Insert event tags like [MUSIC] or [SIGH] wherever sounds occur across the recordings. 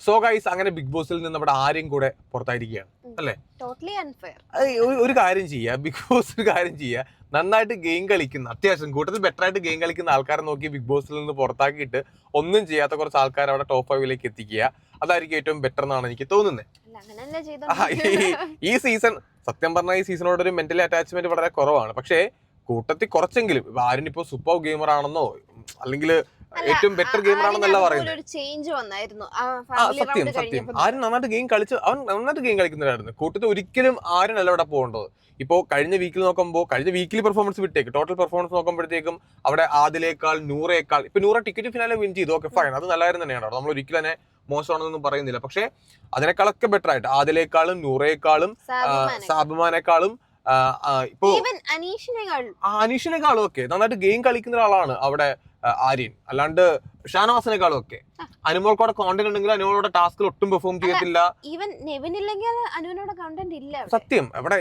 So guys അങ്ങനെ big ബോസിൽ നിന്ന് നമ്മുടെ ആരും കൂടെ പുറത്തായിരിക്കുകയാണ്. അല്ലേ? ടോട്ടലി അൺഫെയർ ഒരു- കാര്യം ചെയ്യുക. ബിഗ് ബോസ് ഒരു കാര്യം ചെയ്യുക. നന്നായിട്ട് ഗെയിം കളിക്കുന്ന അത്യാവശ്യം കൂട്ടത്തിൽ ബെറ്റർ ആയിട്ട് ഗെയിം കളിക്കുന്ന ആൾക്കാരെ നോക്കി ബിഗ് ബോസിൽ നിന്ന് പുറത്താക്കിയിട്ട് ഒന്നും ചെയ്യാത്ത കുറച്ച് ആൾക്കാർ അവിടെ ടോപ്പ് ഫൈവിലേക്ക് എത്തിക്കുക. അതായിരിക്കും ഏറ്റവും ബെറ്റർ എന്നാണ് എനിക്ക് തോന്നുന്നത് ഈ- സീസൺ സത്യം പറഞ്ഞാൽ ഈ സീസണോട് ഒരു മെന്റലി അറ്റാച്ച്മെന്റ് വളരെ കുറവാണ്. പക്ഷേ കൂട്ടത്തിൽ കുറച്ചെങ്കിലും ആരും ഇപ്പൊ സൂപ്പർ ഗെയിമർ ആണെന്നോ അല്ലെങ്കിൽ അല്ല, ഏറ്റവും ബെറ്റർ ഗെയിമർ ആണെന്നല്ല പറയുന്നത്. ചേഞ്ച് വന്നായിരുന്നു. സത്യം സത്യം. ആരും നന്നായിട്ട് ഗെയിം കളിച്ച് അവൻ നന്നായിട്ട് ഗെയിം കളിക്കുന്നവരായിരുന്നു. കൂട്ടത്തിൽ ഒരിക്കലും ആരും അല്ല ഇവിടെ പോകേണ്ടത്. ഇപ്പോൾ കഴിഞ്ഞ വീക്കിൽ നോക്കുമ്പോൾ കഴിഞ്ഞ വീക്കിലി പെർഫോമൻസ് വിട്ടേക്ക്. ടോട്ടൽ പെർഫോമൻസ് നോക്കുമ്പോഴത്തേക്കും അവിടെ ആദിലേക്കാൾ നൂറേക്കാൾ ഇപ്പൊ നൂറ ടിക്കറ്റ് ഫിനാലെ വിൻ ചെയ്തു. ഓക്കെ ഫൈൻ അത് നല്ലതായിരുന്നു തന്നെയാണ്. നമ്മൾ ഒരിക്കലും തന്നെ മോശമാണെന്നൊന്നും പറയുന്നില്ല. പക്ഷേ അതിനേക്കാളൊക്കെ ബെറ്റർ ആയിട്ട് ആദിലേക്കാളും നൂറേക്കാളും സാബുമാനേക്കാളും ഇപ്പോ അനീഷിനെക്കാളും ഒക്കെ നന്നായിട്ട് ഗെയിം കളിക്കുന്ന ഒരാളാണ് അവിടെ ആര്യൻ. അല്ലാണ്ട് ഷാനവാസിനെക്കാളും ഒക്കെ അനുമോൾക്കോടെ കോണ്ടന്റ് ഉണ്ടെങ്കിൽ അനുമോളോടെ ടാസ്കിൽ ഒട്ടും പെർഫോം ചെയ്യത്തില്ല. ഈവൻ നെവിൻ ഇല്ലെങ്കിൽ അനുവിനോട് കണ്ടന്റ് ഇല്ല സത്യം. അവിടെ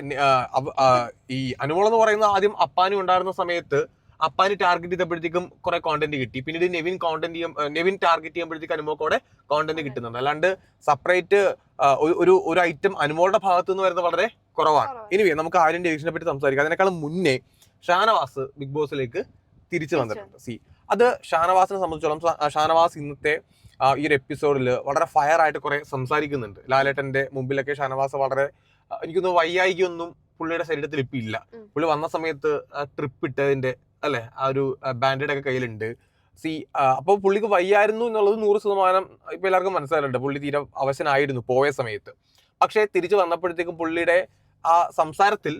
ഈ അനുമോൾ എന്ന് പറയുന്ന ആദ്യം അപ്പാനും ഉണ്ടായിരുന്ന സമയത്ത് അപ്പാനി ടാർഗറ്റ് ചെയ്തപ്പോഴത്തേക്കും കുറെ കോണ്ടന്റ് കിട്ടി. പിന്നീട് നെവിൻ കോണ്ടന്റ് ചെയ്യും നെവിൻ ടാർഗറ്റ് ചെയ്യുമ്പോഴത്തേക്ക് അനുമോക്കോടെ കോണ്ടന്റ് കിട്ടുന്നുണ്ട്. അല്ലാണ്ട് സെപ്പറേറ്റ് ഒരു ഒരു ഐറ്റം അനുമോളുടെ ഭാഗത്ത് നിന്ന് വരുന്നത് വളരെ കുറവാണ്. ഇനി നമുക്ക് ആര്യൻ ഡിവിഷനെ പറ്റി സംസാരിക്കാം. അതിനേക്കാൾ മുന്നേ ഷാനവാസ് ബിഗ് ബോസിലേക്ക് തിരിച്ചു വന്നിട്ടുണ്ട്. സി അത് ഷാനവാസിനെ സംബന്ധിച്ചോളം ഷാനവാസ് ഇന്നത്തെ ഈ ഒരു എപ്പിസോഡിൽ വളരെ ഫയർ ആയിട്ട് കുറെ സംസാരിക്കുന്നുണ്ട്. ലാലേട്ടന്റെ മുമ്പിലൊക്കെ ഷാനവാസ് വളരെ എനിക്കൊന്നും വയ്യായിക്കൊന്നും പുള്ളിയുടെ ശരീരത്തിൽ ഇപ്പം ഇല്ല. പുള്ളി വന്ന സമയത്ത് ട്രിപ്പ് ഇട്ടതിന്റെ അല്ലെ? ആ ഒരു ബാൻഡേഡ് ഒക്കെ കയ്യിലുണ്ട്. സി അപ്പോൾ പുള്ളിക്ക് വയ്യായിരുന്നു എന്നുള്ളത് നൂറ് ശതമാനം ഇപ്പൊ എല്ലാവർക്കും മനസ്സിലായിട്ടുണ്ട്. പുള്ളി തീരെ അവശനായിരുന്നു പോയ സമയത്ത്. പക്ഷേ തിരിച്ചു വന്നപ്പോഴത്തേക്കും പുള്ളിയുടെ ആ സംസാരത്തിൽ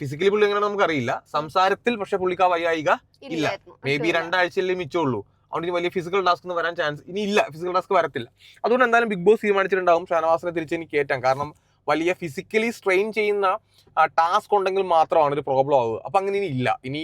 ഫിസിക്കലി പുള്ളി എങ്ങനെയാണ് നമുക്കറിയില്ല. സംസാരത്തിൽ പക്ഷെ പുള്ളിക്ക് ആ വയ്യായിക ഇല്ല. മേ ബി രണ്ടാഴ്ചയിലേ മിച്ചമുള്ളൂ അതുകൊണ്ട് വലിയ ഫിസിക്കൽ ടാസ്ക് ഒന്നും വരാൻ ചാൻസ് ഇനി ഇല്ല. ഫിസിക്കൽ ടാസ്ക് വരത്തില്ല. അതുകൊണ്ട് എന്തായാലും ബിഗ് ബോസ് തീരുമാനിച്ചിട്ടുണ്ടാവും. ഷാനവാസിനെ തിരിച്ച് എനിക്ക് കയറ്റാം കാരണം വലിയ ഫിസിക്കലി സ്ട്രെയിൻ ചെയ്യുന്ന ടാസ്ക് ഉണ്ടെങ്കിൽ മാത്രമാണ് ഒരു പ്രോബ്ലം ആവുക. അപ്പൊ അങ്ങനെ ഇനി ഇല്ല. ഇനി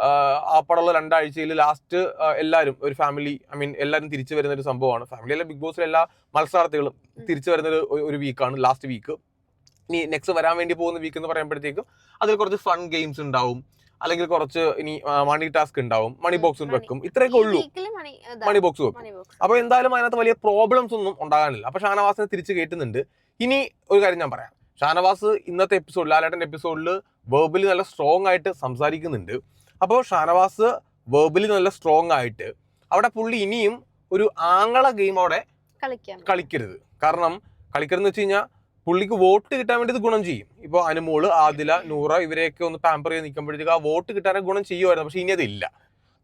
ആ, ആ പടമുള്ള രണ്ടാഴ്ചയിൽ ലാസ്റ്റ് എല്ലാവരും ഒരു ഫാമിലി ഐ മീൻ എല്ലാവരും തിരിച്ചു വരുന്ന ഒരു സംഭവമാണ്. ഫാമിലി അല്ല ബിഗ് ബോസിലെ എല്ലാ മത്സരാർത്ഥികളും തിരിച്ചു വരുന്ന ഒരു- വീക്കാണ് ലാസ്റ്റ് വീക്ക് ഇനി നെക്സ്റ്റ് വരാൻ വേണ്ടി പോകുന്ന വീക്ക് എന്ന് പറയുമ്പോഴത്തേക്കും അതിൽ കുറച്ച് ഫൺ ഗെയിംസ് ഉണ്ടാവും. അല്ലെങ്കിൽ കുറച്ച് ഇനി മണി ടാസ്ക് ഉണ്ടാവും. മണി ബോക്സ് വെക്കും. ഇത്രയൊക്കെ ഉള്ളൂ. മണി ബോക്സ് വെക്കും. അപ്പൊ എന്തായാലും അതിനകത്ത് വലിയ പ്രോബ്ലംസ് ഒന്നും ഉണ്ടാകാനില്ല. അപ്പൊ ഷാനവാസിനെ തിരിച്ചു കയറ്റുന്നുണ്ട് ഇനി ഒരു കാര്യം ഞാൻ പറയാം. ഷാനവാസ് ഇന്നത്തെ എപ്പിസോഡിൽ ലാലേട്ടന്റെ എപ്പിസോഡിൽ വേർബലി നല്ല സ്ട്രോങ് ആയിട്ട് സംസാരിക്കുന്നുണ്ട്. അപ്പോൾ ഷാനവാസ് വേർബലി നല്ല സ്ട്രോങ് ആയിട്ട് അവിടെ പുള്ളി ഇനിയും ഒരു ആംഗള ഗെയിം അവിടെ കളിക്കാം. കളിക്കരുത്. കാരണം കളിക്കരുതെന്ന് വെച്ച് കഴിഞ്ഞാൽ പുള്ളിക്ക് വോട്ട് കിട്ടാൻ വേണ്ടി ഇത് ഗുണം ചെയ്യും. ഇപ്പോൾ അനുമോൾ ആദില നൂറ ഇവരെയൊക്കെ ഒന്ന് പാമ്പർ ചെയ്ത് നിൽക്കുമ്പോഴത്തേക്ക് ആ വോട്ട് കിട്ടാനൊക്കെ ഗുണം ചെയ്യുമായിരുന്നു പക്ഷെ ഇനി അതില്ല.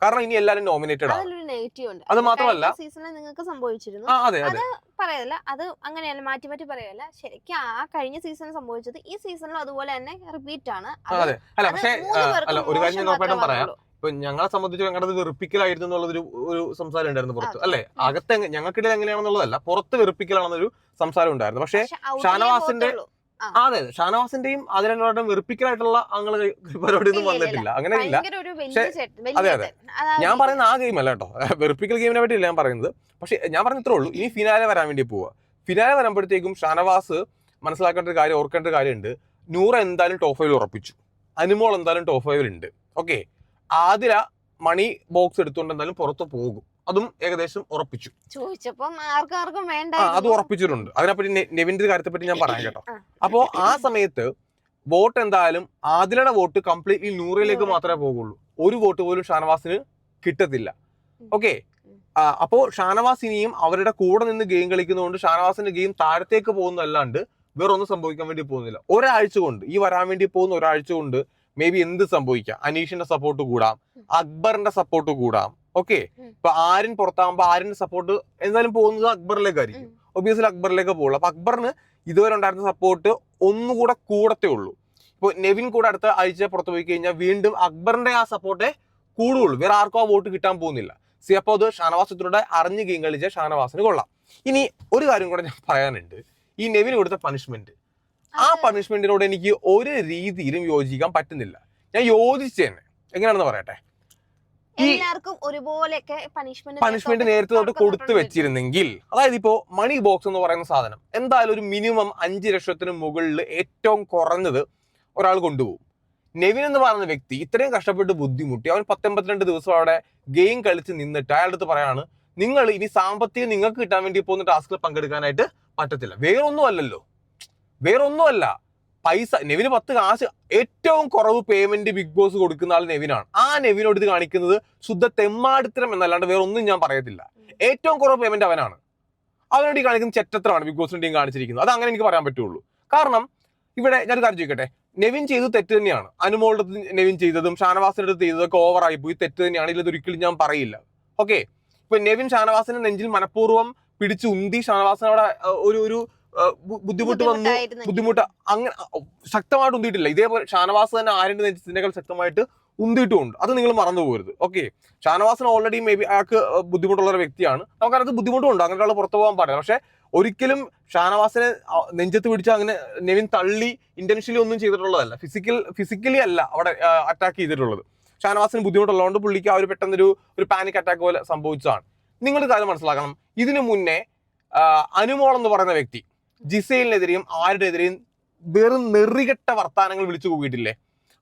കാരണം ഇനി എല്ലാവരും നോമിനേറ്റഡ് ആണ്. അതിലൊരു നെഗറ്റീവ് ഉണ്ട്. അത് മാത്രമല്ല- സീസണിൽ നിങ്ങൾക്ക് സംഭവിച്ചിരുന്നു. ആ അതെ അതെ. പറയല്ല അത് അങ്ങനെയല്ല മാറ്റി മാറ്റി പറയല്ല. ശരിക്കും ആ കഴിഞ്ഞ സീസൺ സംഭവിച്ചത് ഈ സീസണിലും അതുപോലെ തന്നെ റിപ്പീറ്റ് ആണ്. അതെ. അല്ല അത് പക്ഷേ അല്ല ഒരു കാര്യം ഞാൻ ഉറപ്പായിട്ടും പറയാം. ഇപ്പൊ ഞങ്ങളെ സംബന്ധിച്ച് ഞങ്ങളുടെ വെറുപ്പിക്കലായിരുന്നു എന്നുള്ളൊരു ഒരു സംസാരം ഉണ്ടായിരുന്നു പുറത്ത്. അതെ. അല്ലെ? അകത്ത് ഞങ്ങൾക്കിടയിൽ എങ്ങനെയാണെന്നുള്ളതല്ല പുറത്ത് വെറുപ്പിക്കലാണെന്നൊരു സംസാരം ഉണ്ടായിരുന്നു. പക്ഷേ ഷാനവാസിന്റെ- അതെ അതെ. ഷാനവാസിന്റെയും അതിലുള്ളവരുടെയും വെറുപ്പിക്കലായിട്ടുള്ള അങ്ങനെ പരിപാടിയൊന്നും ഒന്നും വന്നിട്ടില്ല. അങ്ങനെ ഇല്ല. പക്ഷെ- അതെ, അതെ. ഞാൻ പറയുന്ന ആ ഗെയിം അല്ല കേട്ടോ. [LAUGHS] വെറുപ്പിക്കൽ ഗെയിമിനെ പറ്റിയില്ല ഞാൻ പറയുന്നത്. പക്ഷെ ഞാൻ പറഞ്ഞ ഇത്രേ ഉള്ളൂ ഇനി ഫിനാലെ വരാൻ വേണ്ടി പോവുക ഫിനാലെ വരുമ്പോഴത്തേക്കും ഷാനവാസ് മനസ്സിലാക്കേണ്ട ഒരു കാര്യം ഓർക്കേണ്ട ഒരു കാര്യമുണ്ട്. നൂറ് എന്തായാലും ടോപ്പ് ഫൈവിൽ ഉറപ്പിച്ചു. അനുമോൾ എന്തായാലും ടോപ്പ് ഫൈവിൽ ഉണ്ട്. ഓക്കെ ആതിര മണി ബോക്സ് എടുത്തുകൊണ്ട് എന്തായാലും പുറത്ത് പോകും. അതും ഏകദേശം ഉറപ്പിച്ചു. ചോദിച്ചപ്പം ആർക്കും ആർക്കും വേണ്ട ആ അത് ഉറപ്പിച്ചിട്ടുണ്ട്. അതിനെപ്പറ്റി നെവിന്റെ കാര്യത്തെ പറ്റി ഞാൻ പറയാം കേട്ടോ. അപ്പോ ആ സമയത്ത് വോട്ട് എന്തായാലും ആദിലയുടെ വോട്ട് കംപ്ലീറ്റ്ലി നൂറിലേക്ക് നൂറ്. മാത്രമേ പോകുള്ളൂ. ഒരു വോട്ട് പോലും ഷാനവാസിന് കിട്ടത്തില്ല. ഓക്കെ. അപ്പോ ഷാനവാസ് ഇനിയും അവരുടെ കൂടെ നിന്ന് ഗെയിം കളിക്കുന്നതുകൊണ്ട് ഷാനവാസിന്റെ ഗെയിം താഴത്തേക്ക് പോകുന്നതല്ലാണ്ട് വേറെ ഒന്നും സംഭവിക്കാൻ വേണ്ടി പോകുന്നില്ല. ഒരാഴ്ച കൊണ്ട് ഈ വരാൻ വേണ്ടി പോകുന്ന ഒരാഴ്ച കൊണ്ട് മേ ബി എന്ത് സംഭവിക്കാം? അനീഷിന്റെ സപ്പോർട്ട് കൂടാം അക്ബറിന്റെ സപ്പോർട്ട് കൂടാം ഓക്കെ. ഇപ്പൊ ആര്യൻ പുറത്താകുമ്പോ ആര്യന്റെ സപ്പോർട്ട് എന്തായാലും പോകുന്നത് അക്ബറിലേക്കായിരിക്കും ആയിരിക്കും. ഒബിയസ്ലി അക്ബറിലേക്ക് പോകുള്ളൂ. അപ്പൊ അക്ബറിന് ഇതുവരെ ഉണ്ടായിരുന്ന സപ്പോർട്ട് ഒന്നുകൂടെ കൂടത്തേ ഉള്ളൂ. ഇപ്പൊ നെവിൻ കൂടെ അടുത്ത ആഴ്ച പുറത്തു പോയി കഴിഞ്ഞാൽ വീണ്ടും അക്ബറിന്റെ ആ സപ്പോർട്ടേ കൂടുള്ളൂ. വേറെ ആർക്കും ആ വോട്ട് കിട്ടാൻ പോകുന്നില്ല. സി അപ്പോൾ അത് ഷാനവാസത്തിലൂടെ അറിഞ്ഞ് ഗെയിം കളിച്ച ഷാനവാസിന് കൊള്ളാം. ഇനി ഒരു കാര്യം കൂടെ ഞാൻ പറയാനുണ്ട്. ഈ നെവിൻ കൊടുത്ത പണിഷ്മെന്റ് ആ പണിഷ്മെന്റിനോട് എനിക്ക് ഒരു രീതിയിലും യോജിക്കാൻ പറ്റുന്നില്ല. ഞാൻ യോജിച്ചു തന്നെ എങ്ങനെയാണെന്ന് പറയട്ടെ? എല്ലാവർക്കും ഒരുപോലെയൊക്കെ പണിഷ്മെന്റ് പണിഷ്മെന്റ് നേരത്തെ തൊട്ട് കൊടുത്തു വെച്ചിരുന്നെങ്കിൽ അതായത് ഇപ്പോ മണി ബോക്സ് എന്ന് പറയുന്ന സാധനം എന്തായാലും ഒരു മിനിമം അഞ്ച് ലക്ഷത്തിന് മുകളിൽ ഏറ്റവും കുറഞ്ഞത് ഒരാൾ കൊണ്ടുപോകും. നെവിൻ എന്ന് പറയുന്ന വ്യക്തി ഇത്രയും കഷ്ടപ്പെട്ട് ബുദ്ധിമുട്ടി അവൻ പത്തൊമ്പത്തിരണ്ട് ദിവസം അവിടെ ഗെയിം കളിച്ച് നിന്നിട്ട് അയാളുടെ അടുത്ത് പറയാണ് നിങ്ങൾ ഇനി സാമ്പത്തികം നിങ്ങൾക്ക് കിട്ടാൻ വേണ്ടി പോകുന്ന ടാസ്കിൽ പങ്കെടുക്കാനായിട്ട് പറ്റത്തില്ല. വേറൊന്നും അല്ലല്ലോ. വേറൊന്നുമല്ല പൈസ നെവിന് പത്ത് കാശ് ഏറ്റവും കുറവ് പേയ്മെന്റ് ബിഗ് ബോസ് കൊടുക്കുന്ന ആൾ നെവിനാണ്. ആ നെവിനോട് ഇത് കാണിക്കുന്നത് ശുദ്ധ തെമ്മാടിത്തരം എന്നല്ലാണ്ട് വേറെ ഒന്നും ഞാൻ പറയത്തില്ല. ഏറ്റവും കുറവ് പേയ്മെന്റ് അവനാണ്. അവനോട് ഈ കാണിക്കുന്ന ചെറ്റത്രമാണ് ബിഗ് ബോസിന്റെ ടീം കാണിച്ചിരിക്കുന്നത്. അത് അങ്ങനെ എനിക്ക് പറയാൻ പറ്റുള്ളൂ. കാരണം ഇവിടെ ഞാൻ കാര്യം ചോദിക്കട്ടെ? നെവിൻ ചെയ്തത് തെറ്റ് തന്നെയാണ്. അനുമോളുടെ നെവിൻ ചെയ്തതും ഷാനവാസിന്റെ അടുത്ത് ചെയ്തതൊക്കെ ഓവറായി പോയി. തെറ്റ് തന്നെയാണ്. ഇതിൽ ഒരിക്കലും ഞാൻ പറയില്ല. ഓക്കെ ഇപ്പൊ നെവിൻ ഷാനവാസിന്റെ നെഞ്ചിൽ മനഃപൂർവം പിടിച്ചു ഉന്തി ഷാനവാസിന് ഒരു ഒരു ബുദ്ധിമുട്ട് വന്നു. ബുദ്ധിമുട്ട് അങ്ങനെ ശക്തമായിട്ട് ഉന്തിയിട്ടില്ല. ഇതേപോലെ ഷാനവാസ് തന്നെ ആരുടെ നെഞ്ചിനേക്കാൾ ശക്തമായിട്ട് ഉന്തിയിട്ടുമുണ്ട് അത് നിങ്ങൾ മറന്നു പോകരുത്. ഓക്കെ. ഷാനവാസിന് ഓൾറെഡി മേ ബി അയാൾക്ക് ബുദ്ധിമുട്ടുള്ള ഒരു വ്യക്തിയാണ്. നമുക്കതിനകത്ത് ബുദ്ധിമുട്ടുണ്ട് അങ്ങനെ ഒരാൾ പുറത്തു പോകാൻ പാടില്ല. പക്ഷെ ഒരിക്കലും ഷാനവാസിനെ നെഞ്ചത്ത് പിടിച്ച് അങ്ങനെ നെവിൻ തള്ളി ഇന്റൻഷ്യലി ഒന്നും ചെയ്തിട്ടുള്ളതല്ല. ഫിസിക്കൽ ഫിസിക്കലി അല്ല അവിടെ അറ്റാക്ക് ചെയ്തിട്ടുള്ളത്. ഷാനവാസിന് ബുദ്ധിമുട്ടുള്ളതുകൊണ്ട് പുള്ളിക്ക് ആ ഒരു പെട്ടെന്നൊരു ഒരു പാനിക് അറ്റാക്ക് പോലെ സംഭവിച്ചതാണ്. നിങ്ങളുടെ കാര്യം മനസ്സിലാക്കണം. ഇതിനു മുന്നേ അനുമോൾ എന്ന് പറയുന്ന വ്യക്തി ജിസൈലിനെതിരെയും ആരുടെ എതിരെയും വെറും നെറികെട്ട വർത്താനങ്ങൾ വിളിച്ചു കൂട്ടിയിട്ടില്ലേ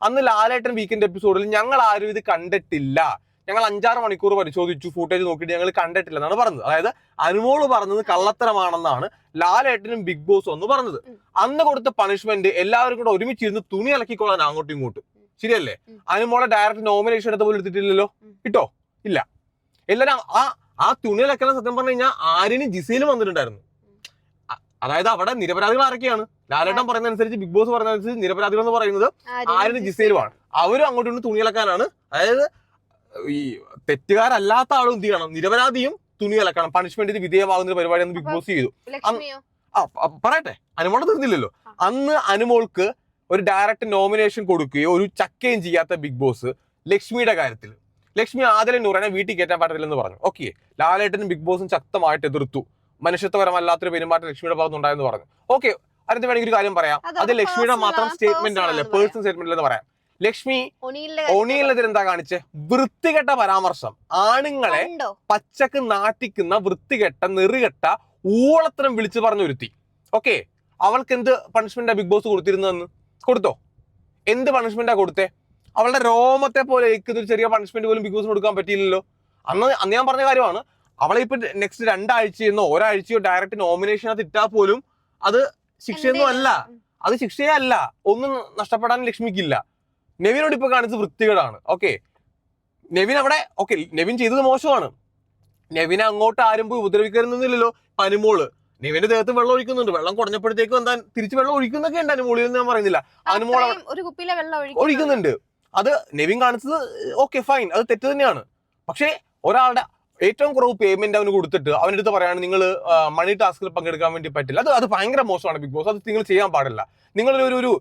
അന്ന് ലാലേട്ടൻ വീക്കെൻഡ് എപ്പിസോഡിൽ ഞങ്ങൾ ആരും ഇത് കണ്ടിട്ടില്ല. ഞങ്ങൾ അഞ്ചാറ് മണിക്കൂർ പരിശോധിച്ചു ഫുട്ടേജ് നോക്കിയിട്ട് ഞങ്ങൾ കണ്ടിട്ടില്ല എന്നാണ് പറഞ്ഞത്. അതായത് അനുമോൾ പറഞ്ഞത് കള്ളത്തരമാണെന്നാണ് ലാലേട്ടനും ബിഗ് ബോസ് ഒന്ന് പറഞ്ഞത്. അന്ന് കൊടുത്ത പണിഷ്മെന്റ് എല്ലാവരും കൂടെ ഒരുമിച്ചിരുന്ന് തുണി അലക്കിക്കൊള്ളാൻ അങ്ങോട്ടും ഇങ്ങോട്ടും. ശരിയല്ലേ. അനുമോളെ ഡയറക്റ്റ് നോമിനേഷൻ എടുത്ത പോലും എടുത്തിട്ടില്ലല്ലോ. കിട്ടോ? ഇല്ല. എല്ലാരും ആ ആ തുണി അലക്കല സത്യം പറഞ്ഞു കഴിഞ്ഞാൽ ആരിനും ജിസയിലും വന്നിട്ടുണ്ടായിരുന്നു. അതായത് അവിടെ നിരപരാധികൾ ആരൊക്കെയാണ്? ലാലേട്ടൻ പറയുന്ന അനുസരിച്ച് ബിഗ് ബോസ് പറയുന്ന അനുസരിച്ച് നിരപരാധികൾ എന്ന് പറയുന്നത് ആരും ജിസേലുമാണ്. അവരും അങ്ങോട്ടും ഇങ്ങോട്ടും തുണി അലക്കാനാണ് അതായത് ഈ തെറ്റുകാരല്ലാത്ത ആളും എന്ത് ചെയ്യണം? നിരപരാധിയും തുണി അലക്കണം പണിഷ്മെന്റിന് വിധേയമാകുന്ന പരിപാടിയാണ് ബിഗ് ബോസ് ചെയ്തു. ആ പറയട്ടെ. അനുമോളെ തീർന്നില്ലല്ലോ അന്ന് അനുമോൾക്ക് ഒരു ഡയറക്റ്റ് നോമിനേഷൻ കൊടുക്കുകയോ ഒരു ചക്കയും ചെയ്യാത്ത ബിഗ് ബോസ് ലക്ഷ്മിയുടെ കാര്യത്തിൽ. ലക്ഷ്മി ആദ്യം നൂറിനെ വീട്ടിൽ കയറ്റാൻ പറ്റത്തില്ലെന്ന് പറഞ്ഞു. ഓക്കെ ലാലേട്ടനും ബിഗ് ബോസും ശക്തമായിട്ട് എതിർത്തു. മനുഷ്യത്വപരമല്ലാത്തൊരു പെരുമാറ്റം ലക്ഷ്മിയുടെ ഭാഗത്ത് ഉണ്ടായെന്ന് പറഞ്ഞു. ഓക്കെ അതിന് വേണമെങ്കിൽ ഒരു കാര്യം പറയാം. അത് ലക്ഷ്മിയുടെ മാത്രം സ്റ്റേറ്റ്മെന്റ് ആണല്ലേ പേഴ്സൺ പേഴ്സണൽ സ്റ്റേറ്റ്മെന്റ് എന്ന് പറയാം. ലക്ഷ്മി ഒണിയിലെ ഒണിയിലെതിരെ എന്താ കാണിച്ച്? വൃത്തികെട്ട പരാമർശം. ആണുങ്ങളെ പച്ചക്ക് നാട്ടിക്കുന്ന വൃത്തികെട്ട നെറുകെട്ട ഊളത്തരം വിളിച്ചു പറഞ്ഞു ഒരുത്തി ഓക്കെ അവൾക്ക് എന്ത് പണിഷ്മെന്റാ ബിഗ് ബോസ് കൊടുത്തിരുന്നതെന്ന്? കൊടുത്തോ? എന്ത് പണിഷ്മെന്റാ കൊടുത്തേ? അവളുടെ രോമത്തെ പോലെ ഒരു ചെറിയ പണിഷ്മെന്റ് പോലും ബിഗ് ബോസ് കൊടുക്കാൻ പറ്റിയില്ലല്ലോ. അന്ന് അന്ന് ഞാൻ പറഞ്ഞ കാര്യമാണ് അവളെ ഇപ്പൊ നെക്സ്റ്റ് രണ്ടാഴ്ചയെന്നോ ഒരാഴ്ചയോ ഡയറക്റ്റ് നോമിനേഷനകത്ത് ഇട്ടാൽ പോലും അത് ശിക്ഷയൊന്നും അല്ല. അത് ശിക്ഷയേ അല്ല ഒന്നും നഷ്ടപ്പെടാൻ ലക്ഷ്മിക്കില്ല. നെവിനോട് ഇപ്പൊ കാണിച്ചത് വൃത്തികേടാണ്. ഓക്കെ നെവിൻ അവിടെ ഓക്കെ നെവിൻ ചെയ്തത് മോശമാണ്. നെവിനെ അങ്ങോട്ട് ആരും പോയി ഉപദ്രവിക്കരുന്നില്ലല്ലോ പനിമോൾ നെവിന്റെ ദേഹത്ത് വെള്ളം ഒഴിക്കുന്നുണ്ട്. വെള്ളം കുറഞ്ഞപ്പോഴത്തേക്കും എന്താ തിരിച്ച് വെള്ളം ഒഴിക്കുന്നൊക്കെ ഉണ്ട് അനുമോളിൽ ഞാൻ പറയുന്നില്ല. അനുമോൾ ഒരു കുപ്പിയിലെ വെള്ളം ഒഴിക്കുന്നുണ്ട്. ഒഴിക്കുന്നുണ്ട്. അത് നെവിൻ കാണിച്ചത് ഓക്കെ ഫൈൻ അത് തെറ്റ് തന്നെയാണ്. പക്ഷേ ഒരാളുടെ ഏറ്റവും കുറവ് പേയ്മെന്റ് അവന് കൊടുത്തിട്ട് അവന്റെ അടുത്ത് പറയാണ് നിങ്ങൾ മണി ടാസ്കിൽ പങ്കെടുക്കാൻ വേണ്ടി പറ്റില്ല. അത് അത് ഭയങ്കര മോശമാണ് ബിഗ് ബോസ് അത് നിങ്ങൾ ചെയ്യാൻ പാടില്ല. നിങ്ങളൊരു ഒരു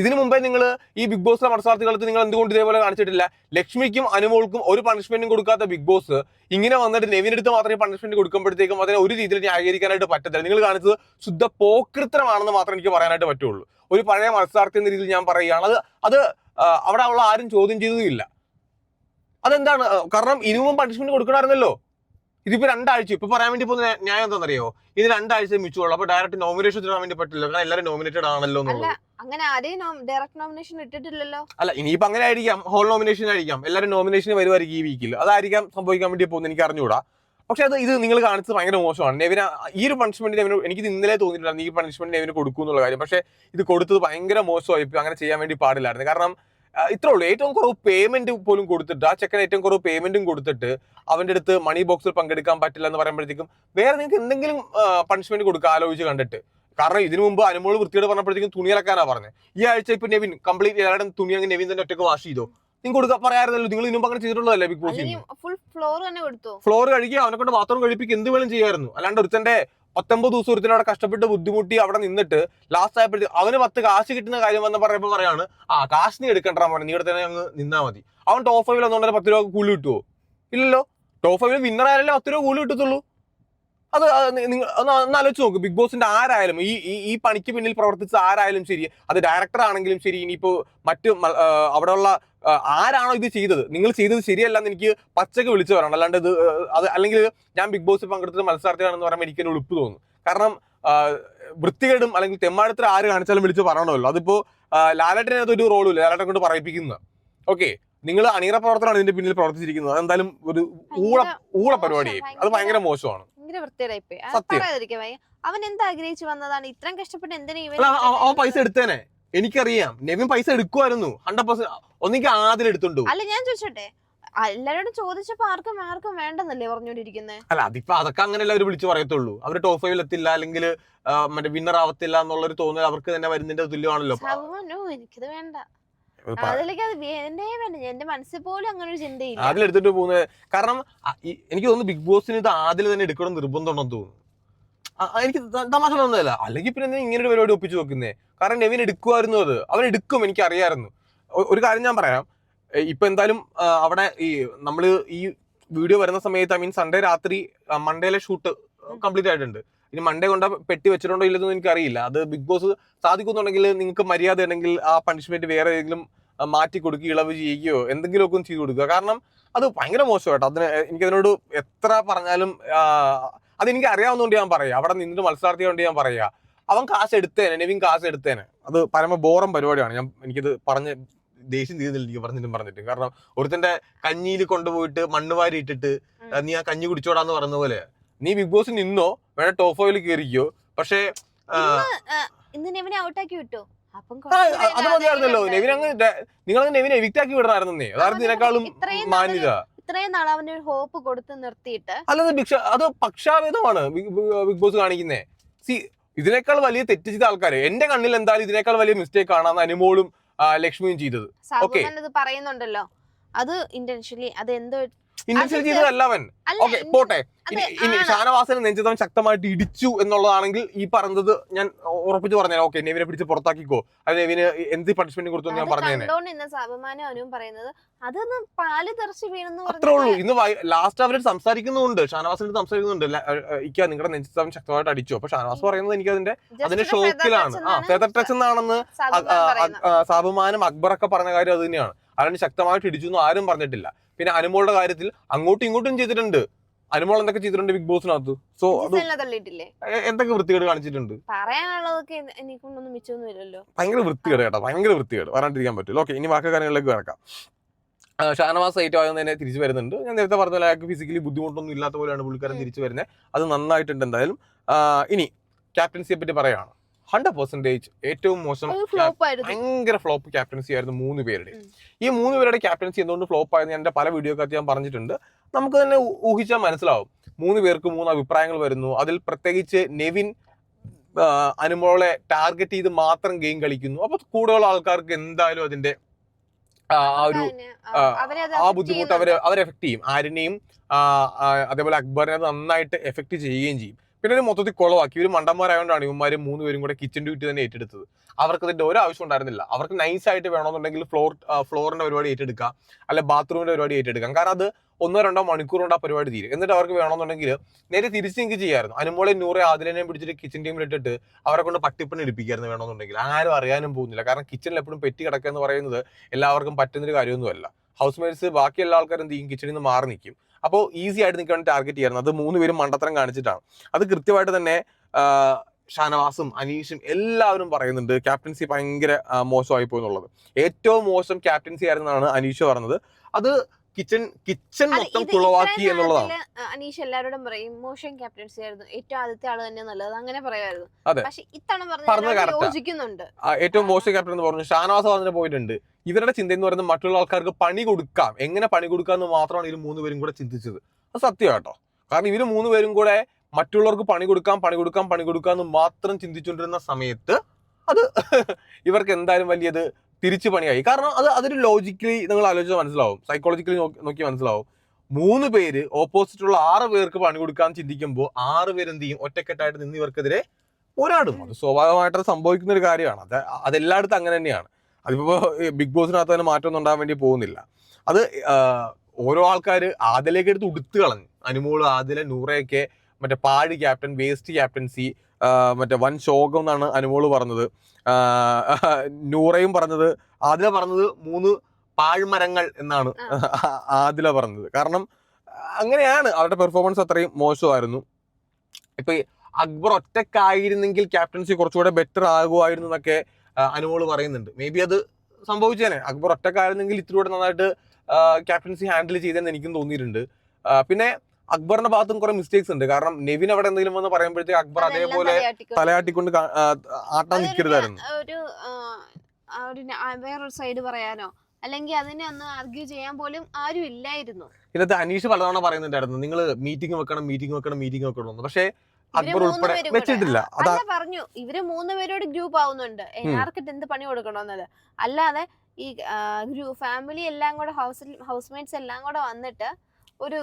ഇതിനു മുമ്പേ നിങ്ങൾ ഈ ബിഗ് ബോസിലെ മത്സരാർത്ഥികൾക്ക് നിങ്ങൾ എന്തുകൊണ്ട് ഇതേപോലെ കാണിച്ചിട്ടില്ല? ലക്ഷ്മിക്കും അനുമോൾക്കും ഒരു പണിഷ്മെന്റും കൊടുക്കാത്ത ബിഗ് ബോസ് ഇങ്ങനെ വന്നിട്ട് നെവിനെടുത്ത് മാത്രമേ പണിഷ്മെന്റ് കൊടുക്കുമ്പോഴത്തേക്കും അതിനെ ഒരു രീതിയിൽ ന്യായീകരിക്കാനായിട്ട് പറ്റത്തില്ല. നിങ്ങൾ കാണിച്ചത് ശുദ്ധ പോക്കൃത്തരമാണെന്ന് മാത്രമേ എനിക്ക് പറയാനായിട്ട് പറ്റുള്ളൂ. ഒരു പഴയ മത്സരാർത്ഥി എന്ന രീതിയിൽ ഞാൻ പറയുകയാണ്. അത് അത് അവിടെ ഉള്ള ആരും ചോദ്യം ചെയ്തതുമില്ല. അതെന്താണ്? ആ, കാരണം ഇനിയും പണിഷ്മെന്റ് കൊടുക്കണമായിരുന്നല്ലോ. ഇതിപ്പോ രണ്ടാഴ്ച ഇപ്പൊ പറയാൻ വേണ്ടി പോകുന്ന ന്യാ- ന്യായം എന്താണെന്നറിയോ? ഇത് രണ്ടാഴ്ച മിച്ചുള്ളൂ അപ്പൊ ഡയറക്റ്റ് നോമിനേഷൻ ഇടാൻ വേണ്ടി പറ്റില്ല. കാരണം എല്ലാവരും നോമിനേറ്റഡ് ആണല്ലോ അങ്ങനെ ആരെയും ഡയറക്ട് നോമിനേഷൻ ഇട്ടിട്ടില്ലല്ലോ. അല്ല ഇനിയിപ്പോ അങ്ങനെ ആയിരിക്കാം. ഹോൾ നോമിനേഷൻ ആയിരിക്കാം. എല്ലാവരും നോമിനേഷൻ വരുമായിരിക്കും ഈ വീക്കിൽ അതായിരിക്കാം സംഭവിക്കാൻ വേണ്ടി പോകുന്നത് എനിക്ക് അറിഞ്ഞുകൂടാ. പക്ഷെ അത് ഇത് നിങ്ങൾ കാണിച്ചത് ഭയങ്കര മോശമാണ്. നെവിന ഈ ഒരു പണിഷ്മെന്റ് നെവിന് എനിക്ക് ഇന്നലെ തോന്നിയിട്ടില്ല ഈ പണിഷ്മെന്റ് നെവിന് കൊടുക്കും എന്നുള്ള കാര്യം. പക്ഷെ ഇത് കൊടുത്തത് ഭയങ്കര മോശമായി. അങ്ങനെ ചെയ്യാൻ വേണ്ടി പാടില്ലായിരുന്നു. കാരണം ഇത്രേ ഉള്ളൂ. ഏറ്റവും കുറവ് പേയ്മെന്റ് പോലും കൊടുത്തിട്ട് ആ ചെക്കൻ ഏറ്റവും കുറവ് പേയ്മെന്റും കൊടുത്തിട്ട് അവന്റെ അടുത്ത് മണി ബോക്സിൽ പങ്കെടുക്കാൻ പറ്റില്ല എന്ന് പറയുമ്പോഴത്തേക്കും വേറെ നിങ്ങൾക്ക് എന്തെങ്കിലും പണിഷ്മെന്റ് കൊടുക്കുക ആലോചിച്ച് കണ്ടിട്ട്. കാരണം ഇതിനു മുമ്പ് അനുമോൾ വൃത്തിയോട് പറഞ്ഞപ്പോഴത്തേക്കും തുണി ഇറക്കാനാ പറഞ്ഞത് ഈ ആഴ്ച ഇപ്പൊ നെവിൻ കംപ്ലീറ്റ് എല്ലാവരും തുണി അങ്ങ് നെവിൻ തന്നെ ഒറ്റയ്ക്ക് വാഷ് ചെയ്തോ? നിങ്ങൾ കൊടുക്കാൻ പറയാറില്ലല്ലോ നിങ്ങൾ ഇതിനുമ്പ് അങ്ങനെ ചെയ്തിട്ടുള്ളതല്ലേ ബിഗ് ബോസ് അല്ലെങ്കിൽ ഫുൾ ഫ്ലോർ തന്നെ കൊടുത്തു? ഫ്ലോർ കഴുകി അവനെ കൊണ്ട് ബാത്റൂം കഴിപ്പിക്കും എന്ത് വേണം ചെയ്യായിരുന്നു. അല്ലാണ്ട് ഒരുത്തന്റെ പത്തൊമ്പത് ദിവസം ഒരുത്തിന് അവിടെ കഷ്ടപ്പെട്ട് ബുദ്ധിമുട്ടി അവിടെ നിന്നിട്ട് ലാസ്റ്റ് ആയപ്പോഴത്തേക്ക് അവന് പത്ത് കാശ് കിട്ടുന്ന കാര്യം വന്ന് പറയുമ്പോൾ പറയാണ് ആ കാശ് നീ എടുക്കണ്ട മോനെ നീ ഇവിടെ തന്നെ അങ്ങ് നിന്നാ മതി. അവൻ ടോപ്പ് ഫൈവിൽ ഒന്നുകൊണ്ടേ പത്ത് രൂപ കൂലി കിട്ടുമോ ഇല്ലല്ലോ. ടോപ്പ് ഫൈവിൽ വിന്നർ പത്ത് രൂപ കൂലി കിട്ടത്തുള്ളൂ. അത് നിങ്ങൾ ഒന്ന് ആലോചിച്ച് നോക്ക്. ബിഗ് ബോസിന്റെ ആരായാലും ഈ ഈ- പണിക്ക് പിന്നിൽ പ്രവർത്തിച്ച ആരായാലും ശരി അത് ഡയറക്ടർ ആണെങ്കിലും ശരി ഇനിയിപ്പോ മറ്റ് അവിടെയുള്ള ആരാണോ ഇത് ചെയ്തത്? നിങ്ങൾ ചെയ്തത് ശരിയല്ലെന്ന് എനിക്ക് പച്ചക്ക് വിളിച്ചു പറയണം. അല്ലാണ്ട് ഇത് അത് അല്ലെങ്കിൽ ഞാൻ ബിഗ് ബോസിൽ പങ്കെടുത്ത മത്സരാർത്ഥിയാണെന്ന് പറയുമ്പോൾ എനിക്ക് എന്നെ ഉളുപ്പ് തോന്നും. കാരണം വൃത്തികേടും അല്ലെങ്കിൽ തെമ്മാടത്തിൽ ആര് കാണിച്ചാലും വിളിച്ച് പറയണമല്ലോ. അതിപ്പോ ലാലേട്ടനകത്ത് ഒരു റോളും ഇല്ല. ലാലേട്ടൻ കൊണ്ട് പറയിപ്പിക്കുന്നത് ഓക്കെ. നിങ്ങൾ അണിയറ പ്രവർത്തനമാണ് ഇതിന്റെ പിന്നിൽ പ്രവർത്തിച്ചിരിക്കുന്നത്. അതെന്തായാലും ഒരു ഊള ഊള പരിപാടിയായി. അത് ഭയങ്കര മോശമാണ്. ഭയങ്കര വൃത്തിയായിപ്പോയി. പറയാതിരിക്കാൻ വയ്യ. അവൻ എന്താ ആഗ്രഹിച്ചു വന്നതാണ്? ഇത്രയും കഷ്ടപ്പെട്ട് എന്തിനാ പൈസ എടുത്തേനെ. എനിക്കറിയാം. നെവിൻ പൈസ എടുക്കുമായിരുന്നു ഹൺഡ്രഡ് പെർസെന്റ് ഒന്നിക്ക് ആദ്യം എടുത്തുണ്ടു? അല്ല ഞാൻ ചോദിച്ചോട്ടെ. എല്ലാരോടും ചോദിച്ചപ്പോ ആർക്കും ആർക്കും വേണ്ടെന്നല്ലേ പറഞ്ഞോണ്ടിരിക്കുന്നത് അല്ല അതിപ്പോ അതൊക്കെ അങ്ങനെയല്ല അവർ വിളിച്ചു പറയത്തുള്ളൂ. അവർ ടോപ്പ് ഫൈവിൽ എത്തില്ല അല്ലെങ്കിൽ മറ്റേ വിന്നർ ആവത്തില്ല എന്നുള്ളൊരു തോന്നൽ അവർക്ക് തന്നെ വരുന്നതിന്റെ തുല്യമാണല്ലോ. എനിക്കത് വേണ്ട. അതിലേക്ക് അത് വേണ്ടേ വേണ്ട എന്റെ മനസ്സിൽ പോലും അങ്ങനെ ഒരു ചിന്തയില്ല. അതിലെടുത്തിട്ട് പോകുന്നത് കാരണം എനിക്ക് തോന്നുന്നു ബിഗ് ബോസിന് ഇത് ആദ്യം തന്നെ എടുക്കണം നിർബന്ധമുണ്ടെന്ന് തോന്നുന്നു. എനിക്ക് തമാശ തോന്നുന്നില്ല അല്ലെങ്കിൽ പിന്നെ ഇങ്ങനെ ഒരു പരിപാടി ഒപ്പിച്ചു വെക്കുന്നേ? കാരണം നെവിൻ എടുക്കുമായിരുന്നു അത്. അവൻ എടുക്കും എനിക്ക് അറിയാമായിരുന്നു ഒരു കാര്യം ഞാൻ പറയാം. ഇപ്പൊ എന്തായാലും അവിടെ ഈ നമ്മൾ ഈ വീഡിയോ വരുന്ന സമയത്ത് ഐ മീൻ സൺഡേ രാത്രി മൺഡേയിലെ ഷൂട്ട് കംപ്ലീറ്റ് ആയിട്ടുണ്ട്. ഇനി മണ്ടേ കൊണ്ട് പെട്ടി വെച്ചിട്ടുണ്ടോ ഇല്ലെന്നൊന്നും എനിക്ക് അറിയില്ല അത് ബിഗ് ബോസ് സാധിക്കുന്നുണ്ടെങ്കിൽ നിങ്ങൾക്ക് മര്യാദ ഉണ്ടെങ്കിൽ ആ പണിഷ്മെന്റ് വേറെ ഏതെങ്കിലും മാറ്റി കൊടുക്കുക ഇളവ് ചെയ്യുകയോ എന്തെങ്കിലുമൊക്കെ ഒന്ന് ചെയ്തു കൊടുക്കുക. കാരണം അത് ഭയങ്കര മോശമായിട്ടോ അതിന് എനിക്കതിനോട് എത്ര പറഞ്ഞാലും അതെനിക്ക് അറിയാവുന്നതുകൊണ്ട് ഞാൻ പറയാം. അവിടെ നിന്നിട്ട് മത്സരാർത്ഥിയോണ്ട് ഞാൻ പറയാ. അവൻ കാശ് എടുത്തേനെ നെവിൻ കാശ് എടുത്തേനെ. അത് പരമ ബോറം പരിപാടിയാണ്. ഞാൻ എനിക്കിത് പറഞ്ഞ് ദേഷ്യം തീരുന്നില്ല എനിക്ക് പറഞ്ഞിട്ടും പറഞ്ഞിട്ടും. കാരണം ഒരുത്തന്റെ കഞ്ഞിയിൽ കൊണ്ടുപോയിട്ട് മണ്ണ് വാരി ഇട്ടിട്ട് നീ ആ കഞ്ഞി കുടിച്ചോടാന്ന് പറഞ്ഞ പോലെ നീ ബിഗ് ബോസ് നിന്നോ? വേണേ ടോപ്പ് ഫൈവിൽ കയറിക്കോ പക്ഷേ ഇന്ന് നെവിനെ ഔട്ടാക്കി വിട്ടോ. അത് മതിയായിരുന്നല്ലോ. നെവിൻ അങ്ങ് നിങ്ങൾ നെവിനെ എവിക്റ്റ് ആക്കി വിടണമായിരുന്നേ അതായിരുന്നു ഇതിനേക്കാളും മാന്യത. ഇത്രയും നാൾ അവന് ഒരു ഹോപ്പ് കൊടുത്ത് നിർത്തിയിട്ട് അല്ലത് ഭിക്ഷ അത് പക്ഷാഭേദമാണ് ബിഗ് ബോസ് കാണിക്കുന്നേ. സി ഇതിനേക്കാൾ വലിയ തെറ്റ് ചെയ്ത ആൾക്കാർ എന്റെ കണ്ണിൽ എന്തായാലും ഇതിനേക്കാൾ വലിയ മിസ്റ്റേക്ക് ആണ് അനുമോളും ലക്ഷ്മിയും ചെയ്തത്. പറയുന്നുണ്ടല്ലോ. അത് ഇന്റൻഷ്യലി അത് എന്തോ ഇന്റൻഷൻ അത് ചെയ്തതല്ല അവൻ. ഓക്കെ പോട്ടെ. ഇനി. ഷാനവാസനെ നെഞ്ചതവൻ ശക്തമായിട്ട് ഇടിച്ചു എന്നുള്ളതാണെങ്കിൽ ഈ പറഞ്ഞത് ഞാൻ ഉറപ്പിച്ച് പറഞ്ഞു ഓക്കെ നെവിനെ പിടിച്ച് പുറത്താക്കിക്കോ. അത് നെവിന് എന്ത് പണിഷ്മെന്റ് കൊടുത്തു ഞാൻ പറഞ്ഞത് അതൊന്ന് പാൽ തെറിച്ച് വീണെന്ന് അത്രേ ഉള്ളൂ. ഇന്ന് ലാസ്റ്റ് അവർ സംസാരിക്കുന്നുണ്ട്. ഷാനവാസിനോട് സംസാരിക്കുന്നുണ്ട് ഇക്ക നിങ്ങളുടെ നെഞ്ചത്തവൻ ശക്തമായിട്ട് അടിച്ചു. അപ്പൊ ഷാനവാസ് പറയുന്നത് എനിക്ക് അതിന്റെ അതിന്റെ ഷോക്കിലാണ് ആ ഫെദർ ടച്ച് എന്നാണെന്ന് സാബുമാനും അക്ബറൊക്കെ പറഞ്ഞ കാര്യം അത് തന്നെയാണ്. അതിന് ശക്തമായിട്ട് ഇടിച്ചു എന്ന് ആരും പറഞ്ഞിട്ടില്ല. പിന്നെ അനുമോളുടെ കാര്യത്തിൽ അങ്ങോട്ടും ഇങ്ങോട്ടും ചെയ്തിട്ടുണ്ട്. അനുമോൾ എന്തൊക്കെ ചെയ്തിട്ടുണ്ട് ബിഗ് ബോസിനകത്ത് സോ എന്തൊക്കെ വൃത്തികേട് കാണിച്ചിട്ടുണ്ട്? പറയാനുള്ളതൊക്കെ എനിക്കൊന്നും മിച്ചൊന്നുമില്ലല്ലോ. ഭയങ്കര വൃത്തികേട് കേട്ടോ ഭയങ്കര വൃത്തികേട്. വരാണ്ടിരിക്കാൻ പറ്റില്ല ഓക്കെ ഇനി ബാക്കി കാര്യങ്ങളിലേക്ക് കിടക്കാം. ഷാനവാസ് ഏറ്റവും ആദ്യം തന്നെ തിരിച്ചു വരുന്നുണ്ട്. ഞാൻ നേരത്തെ പറഞ്ഞ പോലെ അയാൾക്ക് ഫിസിക്കലി ബുദ്ധിമുട്ടൊന്നും ഇല്ലാത്ത പോലെയാണ് പുള്ളിക്കാരൻ തിരിച്ചു വരുന്നത് അത് നന്നായിട്ടുണ്ട് എന്തായാലും. ഇനി ക്യാപ്റ്റൻസിയെ പറ്റി പറയുകയാണ് ഹൺഡ്രഡ് പെർസെന്റേജ് ഏറ്റവും മോശം ഭയങ്കര ഫ്ലോപ്പ് ക്യാപ്റ്റൻസി ആയിരുന്നു മൂന്ന് പേരുടെ. ഈ മൂന്ന് പേരുടെ ക്യാപ്റ്റൻസി എന്തുകൊണ്ട് ഫ്ലോപ്പ് ആയെന്ന് എന്റെ പല വീഡിയോക്കകത്ത് ഞാൻ പറഞ്ഞിട്ടുണ്ട്. നമുക്ക് തന്നെ ഊഹിച്ചാൽ മനസ്സിലാവും. മൂന്ന് പേർക്ക് മൂന്ന് അഭിപ്രായങ്ങൾ വരുന്നു. അതിൽ പ്രത്യേകിച്ച് നെവിൻ അനുമോളെ ടാർഗറ്റ് ചെയ്ത് മാത്രം ഗെയിം കളിക്കുന്നു. അപ്പൊ കൂടുതൽ ആൾക്കാർക്ക് എന്തായാലും അതിന്റെ ആ ഒരു ആ, ബുദ്ധിമുട്ട് അവരെ അവരെ എഫക്ട് ചെയ്യും. ആരിനെയും അതേപോലെ അക്ബറിനെ നന്നായിട്ട് എഫക്ട് ചെയ്യുകയും ചെയ്യും. പിന്നെ ഒരു മൊത്തത്തിൽ കുളവാക്കി. ഇവർ മണ്ടന്മാരായതുകൊണ്ടാണ് ഇവന്മാര് മൂന്ന് പേരും കൂടെ കിച്ചൺ ഡ്യൂട്ടി തന്നെ ഏറ്റെടുത്തത്. അവർക്ക് ഇതിന്റെ ഒരു ആവശ്യം ഉണ്ടായിരുന്നില്ല. അവർക്ക് നൈസ് ആയിട്ട് വേണമെന്നുണ്ടെങ്കിൽ ഫ്ലോർ ഫ്ലോറിന്റെ പരിപാടി ഏറ്റെടുക്കാം. അല്ലെ ബാത്റൂമിന്റെ പരിപാടി ഏറ്റെടുക്കാം. കാരണം അത് ഒന്നോ രണ്ടോ മണിക്കൂർ കൊണ്ട് ആ പരിപാടി തീരും. എന്നിട്ട് അവർക്ക് വേണമെന്നുണ്ടെങ്കിൽ നേരെ തിരിച്ച് എനിക്ക് ചെയ്യായിരുന്നു അനുമോളെ നൂറെ ആദിലിനെയും പിടിച്ചിട്ട് കിച്ചൺ ടീമിൽ ഇട്ടിട്ട് അവരെ കൊണ്ട് പട്ടിപ്പണി എടുപ്പിക്കായിരുന്നു വേണമെന്നുണ്ടെങ്കിൽ. ആരും അറിയാനും പോകുന്നില്ല. കാരണം കിച്ചണിൽ എപ്പോഴും പെറ്റി കിടക്കുക എന്ന് പറയുന്നത് എല്ലാവർക്കും പറ്റുന്നൊരു കാര്യമൊന്നുമല്ല. ഹൗസ് മേറ്റ്സ് ബാക്കി എല്ലാ ആൾക്കാരും എന്ത് ചെയ്യും? കിച്ചണിൽ നിന്ന് മാറി നിൽക്കും. അപ്പോൾ ഈസി ആയിട്ട് നിൽക്കാൻ ടാർഗറ്റ് ചെയ്യായിരുന്നു. അത് മൂന്ന് പേരും മണ്ടത്തരം കാണിച്ചിട്ടാണ്. അത് കൃത്യമായിട്ട് തന്നെ ഷാനവാസും അനീഷും എല്ലാവരും പറയുന്നുണ്ട് ക്യാപ്റ്റൻസി ഭയങ്കര മോശമായി പോയി എന്നുള്ളത്. ഏറ്റവും മോശം ക്യാപ്റ്റൻസി ആയിരുന്നാണ് അനീഷ് പറഞ്ഞത്. അത് കിച്ചൺ കിച്ചൺ മൊത്തം കുളവാക്കി എന്നുള്ളതാണ്. അനീഷ് എല്ലാവരോടും പറയും മോശം ക്യാപ്റ്റൻസി ആയിരുന്നു. ഏറ്റവും ആദ്യത്തെ ആൾ തന്നെ നല്ലത്. അങ്ങനെ പറയുമായിരുന്നു. അതെ. പക്ഷെ ഇത്തവണ പറഞ്ഞ. യോജിക്കുന്നുണ്ട്. ഏറ്റവും മോശം ക്യാപ്റ്റൻ എന്ന് പറഞ്ഞു ഷാനവാസ് പറഞ്ഞ പോയിട്ടുണ്ട്. ഇവരുടെ ചിന്ത എന്ന് പറയുന്നത് മറ്റുള്ള ആൾക്കാർക്ക് പണി കൊടുക്കാം. എങ്ങനെ പണി കൊടുക്കാം എന്ന് മാത്രമാണ് ഇവർ മൂന്ന് പേരും കൂടെ ചിന്തിച്ചത്. അത് സത്യം കേട്ടോ. കാരണം ഇവർ മൂന്ന് പേരും കൂടെ മറ്റുള്ളവർക്ക് പണി കൊടുക്കാം പണി കൊടുക്കാം പണി കൊടുക്കാം എന്ന് മാത്രം ചിന്തിച്ചുകൊണ്ടിരുന്ന സമയത്ത് അത് [LAUGHS] ഇവർക്ക് എന്തായാലും വലിയത് തിരിച്ചു പണിയായി. കാരണം അത് അതൊരു ലോജിക്കലി നിങ്ങൾ ആലോചിച്ച് മനസ്സിലാവും. സൈക്കോളജിക്കലി നോക്കി മനസ്സിലാവും. മൂന്ന് പേര് ഓപ്പോസിറ്റുള്ള ആറ് പേർക്ക് പണി കൊടുക്കാൻ ചിന്തിക്കുമ്പോൾ ആറ് പേരെന്ത് ചെയ്യും? ഒറ്റക്കെട്ടായിട്ട് നിന്ന് ഇവർക്കെതിരെ പോരാടും. അത് സ്വാഭാവികമായിട്ട് സംഭവിക്കുന്ന ഒരു കാര്യമാണ്. അത് അതെല്ലായിടത്തും അങ്ങനെ തന്നെയാണ്. അതിപ്പോ ബിഗ് ബോസിനകത്ത് തന്നെ മാറ്റമൊന്നും ഉണ്ടാകാൻ വേണ്ടി പോകുന്നില്ല. അത് ഓരോ ആൾക്കാർ ആദിലേക്ക് എടുത്ത് ഉടുത്തു കളഞ്ഞു. അനുമോൾ ആദില നൂറയൊക്കെ മറ്റേ പാഴ് ക്യാപ്റ്റൻ വേസ്റ്റ് ക്യാപ്റ്റൻസി മറ്റേ വൻ ശോകം എന്നാണ് അനുമോൾ പറഞ്ഞത്. നൂറയും പറഞ്ഞത് ആദില പറഞ്ഞത് മൂന്ന് പാഴ്മരങ്ങൾ എന്നാണ് ആദില പറഞ്ഞത്. കാരണം അങ്ങനെയാണ് അവരുടെ പെർഫോമൻസ് അത്രയും മോശമായിരുന്നു. ഇപ്പൊ അക്ബർ ഒറ്റക്കായിരുന്നെങ്കിൽ ക്യാപ്റ്റൻസി കുറച്ചുകൂടെ ബെറ്റർ ആകുമായിരുന്നു എന്നൊക്കെ അനുമോൾ പറയുന്നുണ്ട്. മേ ബി അത് സംഭവിച്ചേനെ അക്ബർ ഒറ്റക്കായിരുന്നെങ്കിൽ ഇത്തിരി കൂടെ നന്നായിട്ട് ക്യാപ്റ്റൻസി ഹാൻഡിൽ ചെയ്തെന്ന് എനിക്കും തോന്നിയിട്ടുണ്ട്. പിന്നെ അക്ബറിന്റെ ഭാഗത്തും കുറെ മിസ്റ്റേക്സ് ഉണ്ട്. കാരണം നെവിൻ അവിടെ എന്തെങ്കിലും വന്ന് പറയുമ്പോഴത്തേക്ക് അക്ബർ അതേപോലെ തലയാട്ടിക്കൊണ്ട് ആട്ടാൻ നിൽക്കരുതായിരുന്നു. ഒരു വേറൊരു സൈഡ് പറയാനോ? അല്ലെങ്കിൽ അതിനെ ഒന്ന് ആർഗ്യൂ ചെയ്യാൻ പോലും ആരും ഇല്ലായിരുന്നു. ഇതിനകത്ത് അനീഷ് പലതവണ പറയുന്നുണ്ടായിരുന്നു. നിങ്ങൾ മീറ്റിംഗ് വെക്കണം മീറ്റിംഗ് വെക്കണം മീറ്റിംഗ് വെക്കണം എന്ന്. പക്ഷേ അക്ബർ ഉൾപ്പെടെ വെച്ചിട്ടില്ല. അതാ പറഞ്ഞു. ഇവർ മൂന്ന് പേരോട് ഗ്രൂപ്പ് ആവുന്നുണ്ട്. ആർക്കിട്ട് എന്ത് പണി കൊടുക്കണമെന്നത്? അല്ലാതെ ഈ ഗ്രൂപ്പ് ഫാമിലി എല്ലാം കൂടെ ഹൗസിൽ ഹൗസ് മേറ്റ്സ് എല്ലാം കൂടെ വന്നിട്ട് ഒരു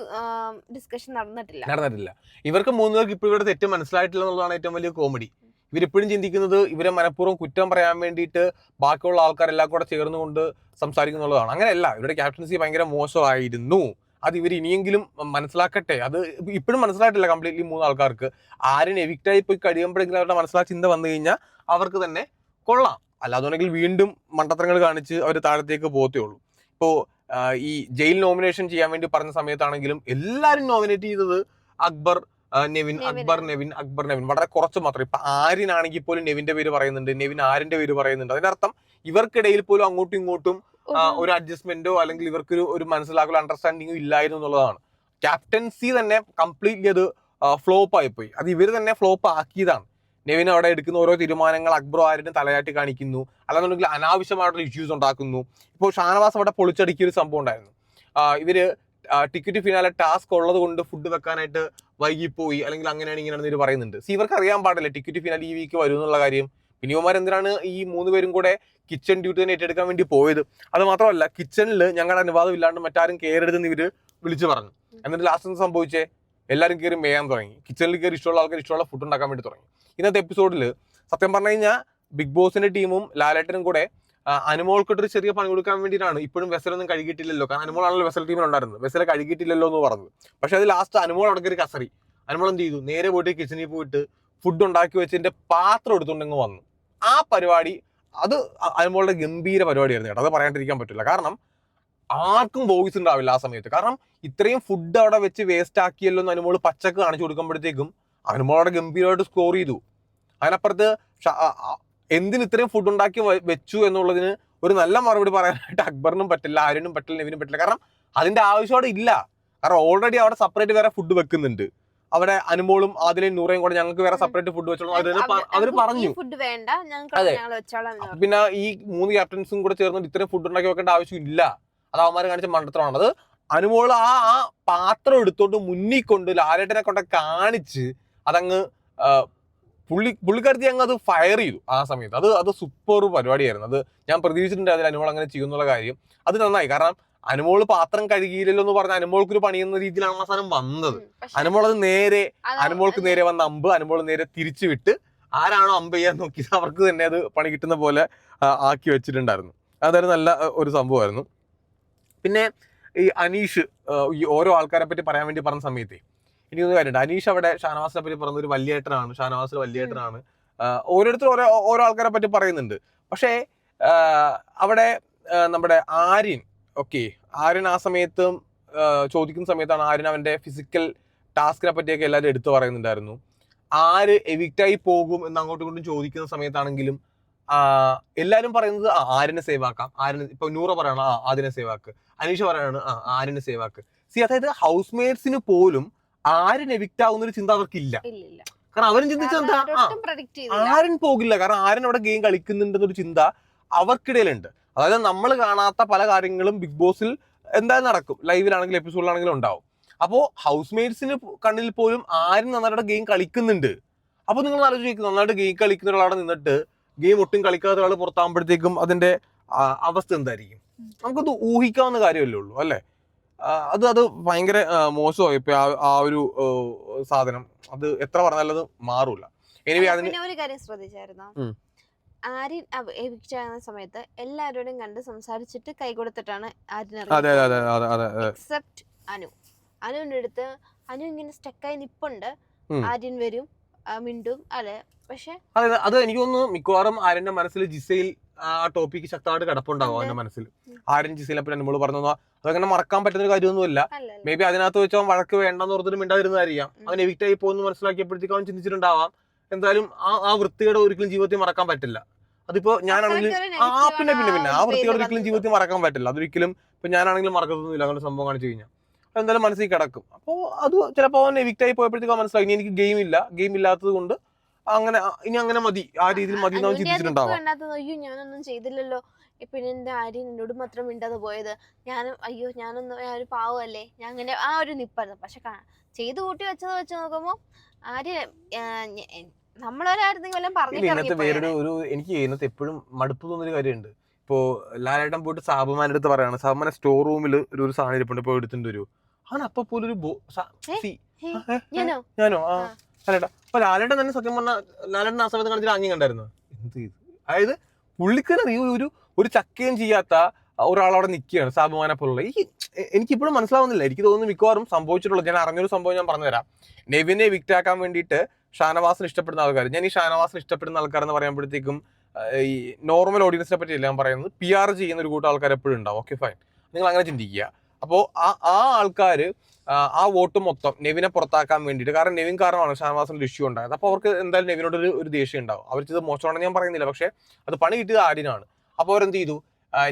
ഡിസ്കഷൻ നടന്നിട്ടില്ല. നടന്നിട്ടില്ല. ഇവർക്ക് മൂന്ന് പേർക്ക് ഇപ്പോഴും ഇവിടെ തെറ്റ് മനസ്സിലായിട്ടില്ല എന്നുള്ളതാണ് ഏറ്റവും വലിയ കോമഡി ഇവരിപ്പോഴും ചിന്തിക്കുന്നത് ഇവരെ മനഃപൂർവം കുറ്റം പറയാൻ വേണ്ടിയിട്ട് ബാക്കിയുള്ള ആൾക്കാരെല്ലാം കൂടെ ചേർന്നുകൊണ്ട് സംസാരിക്കുന്നുള്ളതാണ്. അങ്ങനെയല്ല ഇവരുടെ ക്യാപ്റ്റൻസി ഭയങ്കര മോശമായിരുന്നു. അത് ഇവർ ഇനിയെങ്കിലും മനസ്സിലാക്കട്ടെ. അത് ഇപ്പോഴും മനസ്സിലായിട്ടില്ല കംപ്ലീറ്റ്ലി മൂന്ന് ആൾക്കാർക്ക് ആരും എവിക്റ്റായി പോയി കഴിയുമ്പോഴെങ്കിലും അവരുടെ മനസ്സിലാ ചിന്ത വന്നു കഴിഞ്ഞാൽ അവർക്ക് തന്നെ കൊള്ളാം. അല്ലാതുണ്ടെങ്കിൽ വീണ്ടും മണ്ടത്തരങ്ങൾ കാണിച്ച് അവർ താഴത്തേക്ക് പോകത്തേ ഉള്ളൂ. ഇപ്പോൾ ഈ ജയിൽ നോമിനേഷൻ ചെയ്യാൻ വേണ്ടി പറഞ്ഞ സമയത്താണെങ്കിലും എല്ലാവരും നോമിനേറ്റ് ചെയ്തത് അക്ബർ നെവിൻ. അക്ബർ നെവിൻ അക്ബർ നെവിൻ. വളരെ കുറച്ച് മാത്രം. ഇപ്പൊ ആര്യനാണെങ്കിൽ പോലും നെവിന്റെ പേര് പറയുന്നുണ്ട്. നെവിൻ ആരിന്റെ പേര് പറയുന്നുണ്ട്. അതിനർത്ഥം ഇവർക്കിടയിൽ പോലും അങ്ങോട്ടും ഇങ്ങോട്ടും ഒരു- അഡ്ജസ്റ്റ്മെന്റോ അല്ലെങ്കിൽ ഇവർക്ക് ഒരു മനസ്സിലാക്കലോ അണ്ടർസ്റ്റാൻഡിങ്ങോ ഇല്ലായിരുന്നു എന്നുള്ളതാണ്. ക്യാപ്റ്റൻസി തന്നെ കംപ്ലീറ്റ്ലി അത് ഫ്ലോപ്പ് ആയിപ്പോയി. പോയി അത് ഇവർ തന്നെ ഫ്ലോപ്പ് ആക്കിയതാണ്. നെവിൻ അവിടെ എടുക്കുന്ന ഓരോ തീരുമാനങ്ങൾ അക്ബർ ആരുടെ തലയാട്ടി കാണിക്കുന്നു. അല്ലാന്നുണ്ടെങ്കിൽ അനാവശ്യമായിട്ടുള്ള ഇഷ്യൂസ് ഉണ്ടാക്കുന്നു. ഇപ്പോൾ ഷാനവാസ് അവിടെ പൊളിച്ചടുക്കിയ ഒരു സംഭവം ഉണ്ടായിരുന്നു. ഇവർ ടിക്കറ്റ് ഫിനാലെ ടാസ്ക് ഉള്ളത് കൊണ്ട് ഫുഡ് വെക്കാനായിട്ട് വൈകിപ്പോയി. അല്ലെങ്കിൽ അങ്ങനെയാണ് ഇങ്ങനെയാണെന്ന് ഇവർ പറയുന്നുണ്ട്. സി ഇവർക്ക് അറിയാൻ പാടില്ല? ടിക്കറ്റ് ഫിനാലെ ഈ വീക്ക് വരും എന്നുള്ള കാര്യം. പിന്നെ ഇവന്മാർ എന്തിനാണ് ഈ മൂന്ന് പേരും കൂടെ കിച്ചൺ ഡ്യൂട്ടി തന്നെ ഏറ്റെടുക്കാൻ വേണ്ടി പോയത്? അത് മാത്രമല്ല കിച്ചണിൽ ഞങ്ങളുടെ അനുവാദം ഇല്ലാണ്ട് മറ്റാരും കയറരുതെന്ന് ഇവർ വിളിച്ചു പറഞ്ഞു. എന്നിട്ട് ലാസ്റ്റ് എന്ത് സംഭവിച്ചേ എല്ലാവരും കയറി മേയാൻ തുടങ്ങി. കിച്ചണിൽ കയറി ഇഷ്ടമുള്ള ആൾക്കാർ ഇഷ്ടമുള്ള ഫുഡ് ഉണ്ടാക്കാൻ വേണ്ടി തുടങ്ങി. ഇന്നത്തെ എപ്പിസോഡിൽ സത്യം പറഞ്ഞു കഴിഞ്ഞാൽ ബിഗ് ബോസിന്റെ ടീമും ലാലേട്ടനും കൂടെ അനുമോൾക്കിട്ടൊരു ചെറിയ പണി കൊടുക്കാൻ വേണ്ടിയിട്ടാണ് ഇപ്പോഴും വെസലൊന്നും കഴുകിയിട്ടില്ലല്ലോ. കാരണം അനുമോളാണല്ലോ വെസൽ ടീമിലുണ്ടായിരുന്നത് വെസല കഴുകിയിട്ടില്ലല്ലോ എന്ന് പറഞ്ഞത് പക്ഷേ അത് ലാസ്റ്റ് അനുമോൾ അവിടെ കയറി കസറി. അനുമോൾ എന്ത് ചെയ്തു? നേരെ പോയിട്ട് കിച്ചണിൽ പോയിട്ട് ഫുഡ് ഉണ്ടാക്കി വെച്ചതിന്റെ പാത്രം എടുത്തുകൊണ്ടങ്ങ് വന്നു. ആ പരിപാടി അത് അനുമോളുടെ ഗംഭീര പരിപാടിയായിരുന്നു കേട്ടോ. അത് പറയാണ്ടിരിക്കാൻ പറ്റില്ല. കാരണം ആർക്കും വോയിസ് ഉണ്ടാവില്ല ആ സമയത്ത്. കാരണം ഇത്രയും ഫുഡ് അവിടെ വെച്ച് വേസ്റ്റ് ആക്കിയല്ലോ എന്ന് അനുമോൾ പച്ചക്ക് കാണിച്ചു കൊടുക്കുമ്പോഴത്തേക്കും അനുമോളവിടെ ഗംഭീരമായിട്ട് സ്കോർ ചെയ്തു. അതിനപ്പുറത്ത് എന്തിന് ഇത്രയും ഫുഡ് ഉണ്ടാക്കി വെച്ചു എന്നുള്ളതിന് ഒരു നല്ല മറുപടി പറയാനായിട്ട് അക്ബറിനും പറ്റില്ല ആരിനും പറ്റില്ല നെവിനും പറ്റില്ല. കാരണം അതിന്റെ ആവശ്യം അവിടെ ഇല്ല. കാരണം ഓൾറെഡി അവിടെ സെപ്പറേറ്റ് വേറെ ഫുഡ് വെക്കുന്നുണ്ട്. അവിടെ അനുമോളും ആദ്യം നൂറേം കൂടെ ഞങ്ങൾക്ക് വേറെ സെപ്പറേറ്റ് ഫുഡ് വെച്ചോളൂ. അവർ പറഞ്ഞു. അതെ. പിന്നെ ഈ മൂന്ന് ക്യാപ്റ്റൻസും കൂടെ ചേർന്ന് ഇത്രയും ഫുഡ് ഉണ്ടാക്കി വെക്കേണ്ട ആവശ്യമില്ല അത് അവന്മാർ കാണിച്ച അത് അനുമോൾ ആ ആ പാത്രം എടുത്തോണ്ട് മുന്നിൽ കൊണ്ട് ലാലേട്ടനെ കൊണ്ട് കാണിച്ച് അതങ്ങ് പുള്ളി പുള്ളിക്കാരത്തി അങ്ങ് അത് ഫയർ ചെയ്തു ആ സമയത്ത്. അത് അത് സൂപ്പർ പരിപാടിയായിരുന്നു. അത് ഞാൻ പ്രതീക്ഷിച്ചിട്ടുണ്ട് അതിൽ അനുമോൾ അങ്ങനെ ചെയ്യുന്നുള്ള കാര്യം. അത് നന്നായി. കാരണം അനുമോൾ പാത്രം കഴുകിയില്ലല്ലോ എന്ന് പറഞ്ഞ അനുമോൾക്ക് ഒരു എന്ന രീതിയിലാണ് ആ സാധനം വന്നത്. അനുമോൾ അത് നേരെ അനുമോൾക്ക് നേരെ വന്ന അമ്പ് അനുമോൾ നേരെ തിരിച്ചു വിട്ട് ആരാണോ അമ്പ് ചെയ്യാൻ നോക്കിയത് അവർക്ക് തന്നെ അത് പണി കിട്ടുന്ന പോലെ ആക്കി വെച്ചിട്ടുണ്ടായിരുന്നു. അതൊരു നല്ല ഒരു സംഭവമായിരുന്നു. പിന്നെ ഈ അനീഷ് ഈ ഓരോ ആൾക്കാരെ പറ്റി പറയാൻ വേണ്ടി പറഞ്ഞ സമയത്ത് എനിക്കൊന്ന് കാര്യമുണ്ട്. അനീഷ് അവിടെ ഷാനവാസിനെ പറ്റി പറഞ്ഞ ഒരു വലിയേട്ടനാണ് ഷാനവാസ് വലിയേട്ടനാണ് ഓരോരുത്തരും ഓരോ ഓരോ ആൾക്കാരെ പറ്റി പറയുന്നുണ്ട്. പക്ഷേ അവിടെ നമ്മുടെ ആര്യൻ ഓക്കെ ആര്യൻ ആ സമയത്തും ചോദിക്കുന്ന സമയത്താണ് ആര്യൻ അവന്റെ ഫിസിക്കൽ ടാസ്കിനെ പറ്റിയൊക്കെ എല്ലാവരും എടുത്തു പറയുന്നുണ്ടായിരുന്നു. ആര് എവിക്റ്റായി പോകും എന്ന് അങ്ങോട്ടും ഇങ്ങോട്ടും ചോദിക്കുന്ന സമയത്താണെങ്കിലും എല്ലാവരും പറയുന്നത് ആ ആരിനെ സേവ് ആക്കാം. ആരിന് ഇപ്പൊ നൂറ പറയണം ആ ആദിനെ സേവ് ആക്ക്. അനീഷ പറയാണ് ആ ആരിനെ സേവ് ആക്ക്. സി അതായത് ഹൗസ് മേറ്റ്സിന് പോലും ആരിന് എവിക്റ്റ് ആവുന്ന ഒരു ചിന്ത അവർക്കില്ല. കാരണം അവരും ചെയ്തില്ല. ആരും പോകില്ല. കാരണം ആരൻ അവിടെ ഗെയിം കളിക്കുന്നുണ്ടെന്നൊരു ചിന്ത അവർക്കിടയിലുണ്ട്. അതായത് നമ്മൾ കാണാത്ത പല കാര്യങ്ങളും ബിഗ് ബോസിൽ എന്തായാലും നടക്കും. ലൈവിലാണെങ്കിലും എപ്പിസോഡിലാണെങ്കിലും ഉണ്ടാവും. അപ്പോൾ ഹൗസ് മേറ്റ്സിന് കണ്ണിൽ പോലും ആരും നന്നായിട്ട് ഗെയിം കളിക്കുന്നുണ്ട്. അപ്പോൾ നിങ്ങൾ ആലോചിക്കും നന്നായിട്ട് ഗെയിം കളിക്കുന്ന ഒരാളെ നിന്നിട്ട് ഗെയിം ഒട്ടും കളിക്കാത്ത ഒരാൾ പുറത്താകുമ്പോഴത്തേക്കും അതിന്റെ അവസ്ഥ എന്തായിരിക്കും? നമുക്കത് ഊഹിക്കാവുന്ന കാര്യമല്ലേ ഉള്ളൂ അല്ലേ? അത് അത് ഭയങ്കര മോശമായി. ഇപ്പൊ ആ- ഒരു സാധനം. അത് എത്ര പറഞ്ഞാലും അത് മാറൂല. എനിവേ അതിന് ഒരു കാര്യം ശ്രദ്ധിച്ചായിരുന്നോ. ആര്യൻ എവിക്റ്റ് ആകുന്ന സമയത്ത് എല്ലാവരോടും കണ്ട് സംസാരിച്ചിട്ട് കൈ കൊടുത്തിട്ടാണ് ആര്യൻ എക്സെപ്റ്റ് അനു. അനുവിന്റെ അടുത്ത് അനു ഇങ്ങനെ സ്റ്റക്കായി നിപ്പുണ്ട്. ആര്യൻ വരും മിണ്ടും അല്ലെ പക്ഷെ അതെ അത് എനിക്ക് തോന്നുന്നു മിക്കവാറും ആര്യന്റെ മനസ്സിൽ ജിസയിൽ ആ ടോപ്പിക്ക് ശക്തമായിട്ട് കിടപ്പുണ്ടാവും. അവന്റെ മനസ്സിൽ. ആര്യൻ ജിസയിൽ പറ്റി നമ്മൾ പറഞ്ഞു അതങ്ങനെ മറക്കാൻ പറ്റുന്ന ഒരു കാര്യമൊന്നുമില്ല. മേ ബി അതിനകത്ത് വെച്ച് അവൻ വഴക്ക് വേണ്ടെന്ന് ഓർത്തിട്ട് മിണ്ടാതിരുന്നതായിരിക്കാം. അവൻ എവിക്റ്റ് ആയി പോകുന്നു മനസ്സിലാക്കിയപ്പോഴത്തേക്ക് അവൻ ചിന്തിച്ചിട്ടുണ്ടാവാം. എന്തായാലും ആ ആ വൃത്തിയുടെ ഒരിക്കലും ജീവിതത്തിൽ മറക്കാൻ പറ്റില്ല. അതിപ്പോ ഞാനാണെങ്കിലും അത്രയ്ക്കൊരു ആ പിന്നെ പിന്നെ പിന്നെ ആ വൃത്തിയുടെ ഒരിക്കലും. ജീവിതത്തിൽ മറക്കാൻ പറ്റില്ല. അതൊരിക്കലും ഇപ്പൊ ഞാനാണെങ്കിലും മറക്കത്തൊന്നുമില്ല. അങ്ങനെ സംഭവം കാണിച്ചു കഴിഞ്ഞാൽ എന്തായാലും മനസ്സിൽ കിടക്കും. അപ്പോൾ അത് ചിലപ്പോൾ അവൻ എവിക്റ്റ് ആയി പോയപ്പോഴത്തേക്ക് മനസ്സിലാക്കി മനസ്സിലായി. ഇനി എനിക്ക് ഗെയിം ഇല്ല. ഗെയിം ഇല്ലാത്തത് കൊണ്ട് അങ്ങനെ ഇനി അങ്ങനെ മതി. ആ രീതിയിൽ മതി എന്ന് അവൻ ചിന്തിച്ചിട്ടുണ്ടാവാം. അയ്യോ ഞാനൊന്നും ചെയ്തില്ലല്ലോ. പിന്നെ എന്റെ ആര്യ എന്നോട് മാത്രം മിണ്ടാതെ പോയത്. ഞാൻ അയ്യോ ഞാനൊന്നും ഞാൻ ഒരു പാവമല്ലേ? ഞാൻ അങ്ങനെ ആ ഒരു നിപ്പായിരുന്നു. പക്ഷെ ചെയ്തു ചെയ്ത് കൂട്ടി വെച്ചത് വെച്ച് നോക്കുമ്പോ ആര്യ ആ, ഞ- എ- നമ്മളൊരായിരുന്നെങ്കിൽ വല്ലതും ഇന്നത്തെ വേറൊരു ഒരു എനിക്ക് ഇന്നത്തെ എപ്പോഴും മടുപ്പ് തോന്നുന്ന ഒരു കാര്യമുണ്ട്. ഇപ്പോ ലാലേട്ടൻ പോയിട്ട് സാബുമാന്റെ അടുത്ത് പറയാണ് സാബുമാനെ സ്റ്റോർ റൂമിൽ ഒരു ഒരു സാധനം ഇരിപ്പുണ്ട് പോയി എടുത്തിട്ട് വരൂ. അവൻ അപ്പൊ പോലും ഒരു ബോ- സ- സി- ഞാനോ? ഞാനോ? ആ ആ. അപ്പൊ ലാലേട്ടൻ തന്നെ സത്യം പറഞ്ഞാൽ ലാലേട്ടൻ ആ സമയത്ത് കാണിച്ചിട്ട് ആംഗ്യം കണ്ടായിരുന്നു. എന്ത് അതായത് പുള്ളിക്കാരി ഒരു ഒരു ചക്കയും ചെയ്യാത്ത ഒരാളവിടെ നിൽക്കുകയാണ് സാബുമാനെ പോലുള്ള. ഈ എ- എനിക്കിപ്പോഴും മനസ്സിലാവുന്നില്ല. എനിക്ക് തോന്നുന്നു മിക്കവാറും സംഭവിച്ചിട്ടുള്ളത് ഞാൻ അറിഞ്ഞൊരു സംഭവം ഞാൻ പറഞ്ഞുതരാം. നെവിനെ വിക്റ്റാക്കാൻ വേണ്ടിയിട്ട് ഷാനവാസിന് ഇഷ്ടപ്പെടുന്ന ആൾക്കാർ. ഞാൻ ഈ ഷാനവാസിന് ഇഷ്ടപ്പെടുന്ന ആൾക്കാർ എന്ന് പറയുമ്പോഴത്തേക്കും ഈ നോർമൽ ഓഡിയൻസിനെ പറ്റിയല്ല ഞാൻ പറയുന്നത്. പി ആർ ചെയ്യുന്ന ഒരു കൂട്ടം ആൾക്കാർ എപ്പോഴും ഉണ്ടാവും. ഓക്കെ ഫൈൻ നിങ്ങൾ അങ്ങനെ ചിന്തിക്കുക. അപ്പോൾ ആ ആ ആൾക്കാർ ആ വോട്ട് മൊത്തം നെവിനെ പുറത്താക്കാൻ വേണ്ടിയിട്ട് കാരണം നെവിൻ കാരണമാണ് ഷാനവാസിന്റെ ഇഷ്യൂ ഉണ്ടായത്. അപ്പോൾ അവർക്ക് എന്തായാലും നെവിനോട് ഒരു ഒരു ദേഷ്യം ഉണ്ടാവും. അവർ ചെയ്ത് മോശമാണെന്ന് ഞാൻ പറയുന്നില്ല. പക്ഷേ അത് പണി കിട്ടിയത് ആര്യനാണ്. അപ്പോൾ അവരെന്ത് ചെയ്തു